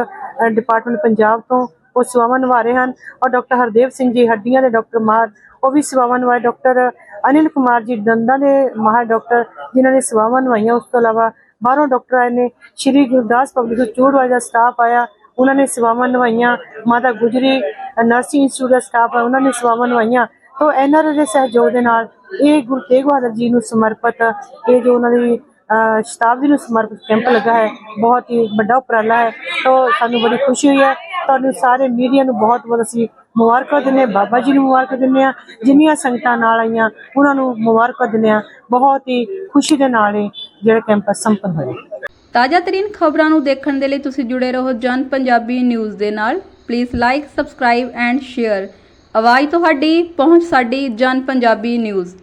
department Punjab ਤੋਂ ਉਹ ਸੇਵਾਵਾਂ ਨਿਭਾ ਰਹੇ ਹਨ ਔਰ ਡਾਕਟਰ ਹਰਦੇਵ ਸਿੰਘ ਜੀ ਹੱਡੀਆਂ ਦੇ ਡਾਕਟਰ ਮਾਰ, ਉਹ ਵੀ ਸੇਵਾਵਾਂ ਨਿਭਾਏ। ਡਾਕਟਰ ਅਨਿਲ ਕੁਮਾਰ ਜੀ ਦੰਦਾਂ ਦੇ ਮਾਹਰ ਡਾਕਟਰ ਜਿਨ੍ਹਾਂ ਨੇ ਸੇਵਾਵਾਂ ਨਿਭਾਈਆਂ, ਉਸ ਤੋਂ ਇਲਾਵਾ ਬਾਹਰੋਂ ਡਾਕਟਰ ਆਏ ਨੇ, ਸ਼੍ਰੀ ਗੁਰਦਾਸ ਪਬਲਿਕ ਸਕੂਲ ਦਾ ਸਟਾਫ ਆਇਆ, ਉਹਨਾਂ ਨੇ ਸੇਵਾਵਾਂ ਨਿਭਾਈਆਂ। ਮਾਤਾ ਗੁਜਰੀ, ਨਰਸਿੰਗ ਇੰਸਟੀਚਿਊਟ ਦਾ ਸਟਾਫ ਹੈ ਉਹਨਾਂ ਨੇ ਸੇਵਾਵਾਂ ਨਿਭਾਈਆਂ। ਤੋਂ ਐਨਆਰ ਦੇ ਸਹਿਯੋਗ ਦੇ ਨਾਲ ਇਹ ਗੁਰੂ ਤੇਗ ਬਹਾਦਰ ਜੀ ਨੂੰ ਸਮਰਪਿਤ, ਇਹ ਜੋ ਉਹਨਾਂ ਦੀ ਸ਼ਤਾਬਦੀ ਨੂੰ ਸਮਰਪਿਤ ਕੈਂਪ ਲੱਗਾ ਹੈ, ਬਹੁਤ ਹੀ ਵੱਡਾ ਉਪਰਾਲਾ ਹੈ। ਤੋਂ ਸਾਨੂੰ ਬੜੀ ਖੁਸ਼ੀ ਹੋਈ ਹੈ ਤੁਹਾਨੂੰ ਸਾਰੇ ਮੀਡੀਆ ਨੂੰ ਬਹੁਤ ਬਹੁਤ ਅਸੀਂ ਮੁਬਾਰਕਾਂ ਦਿੰਦੇ ਬਾਬਾ ਜੀ ਨੂੰ ਮੁਬਾਰਕਾਂ ਦਿੰਦੇ ਹਾਂ, ਜਿੰਨੀਆਂ ਸੰਗਤਾਂ ਨਾਲ ਆਈਆਂ, ਉਹਨਾਂ ਨੂੰ ਮੁਬਾਰਕਾਂ ਦਿੰਦੇ ਹਾਂ, ਬਹੁਤ ਹੀ ਖੁਸ਼ੀ ਦੇ ਨਾਲ ਇਹ ਜਿਹੜਾ ਕੈਂਪ ਸੰਪੰਨ ਹੋਇਆ। ਤਾਜ਼ਾ ਤਰੀਨ ਖਬਰਾਂ ਨੂੰ ਦੇਖਣ ਦੇ ਲਈ ਤੁਸੀਂ ਜੁੜੇ ਰਹੋ ਜਨ ਪੰਜਾਬੀ ਨਿਊਜ਼ ਦੇ ਨਾਲ। Please like subscribe and share ਆਵਾਜ਼ ਤੁਹਾਡੀ, ਪਹੁੰਚ ਸਾਡੀ ਜਨ ਪੰਜਾਬੀ ਨਿਊਜ਼।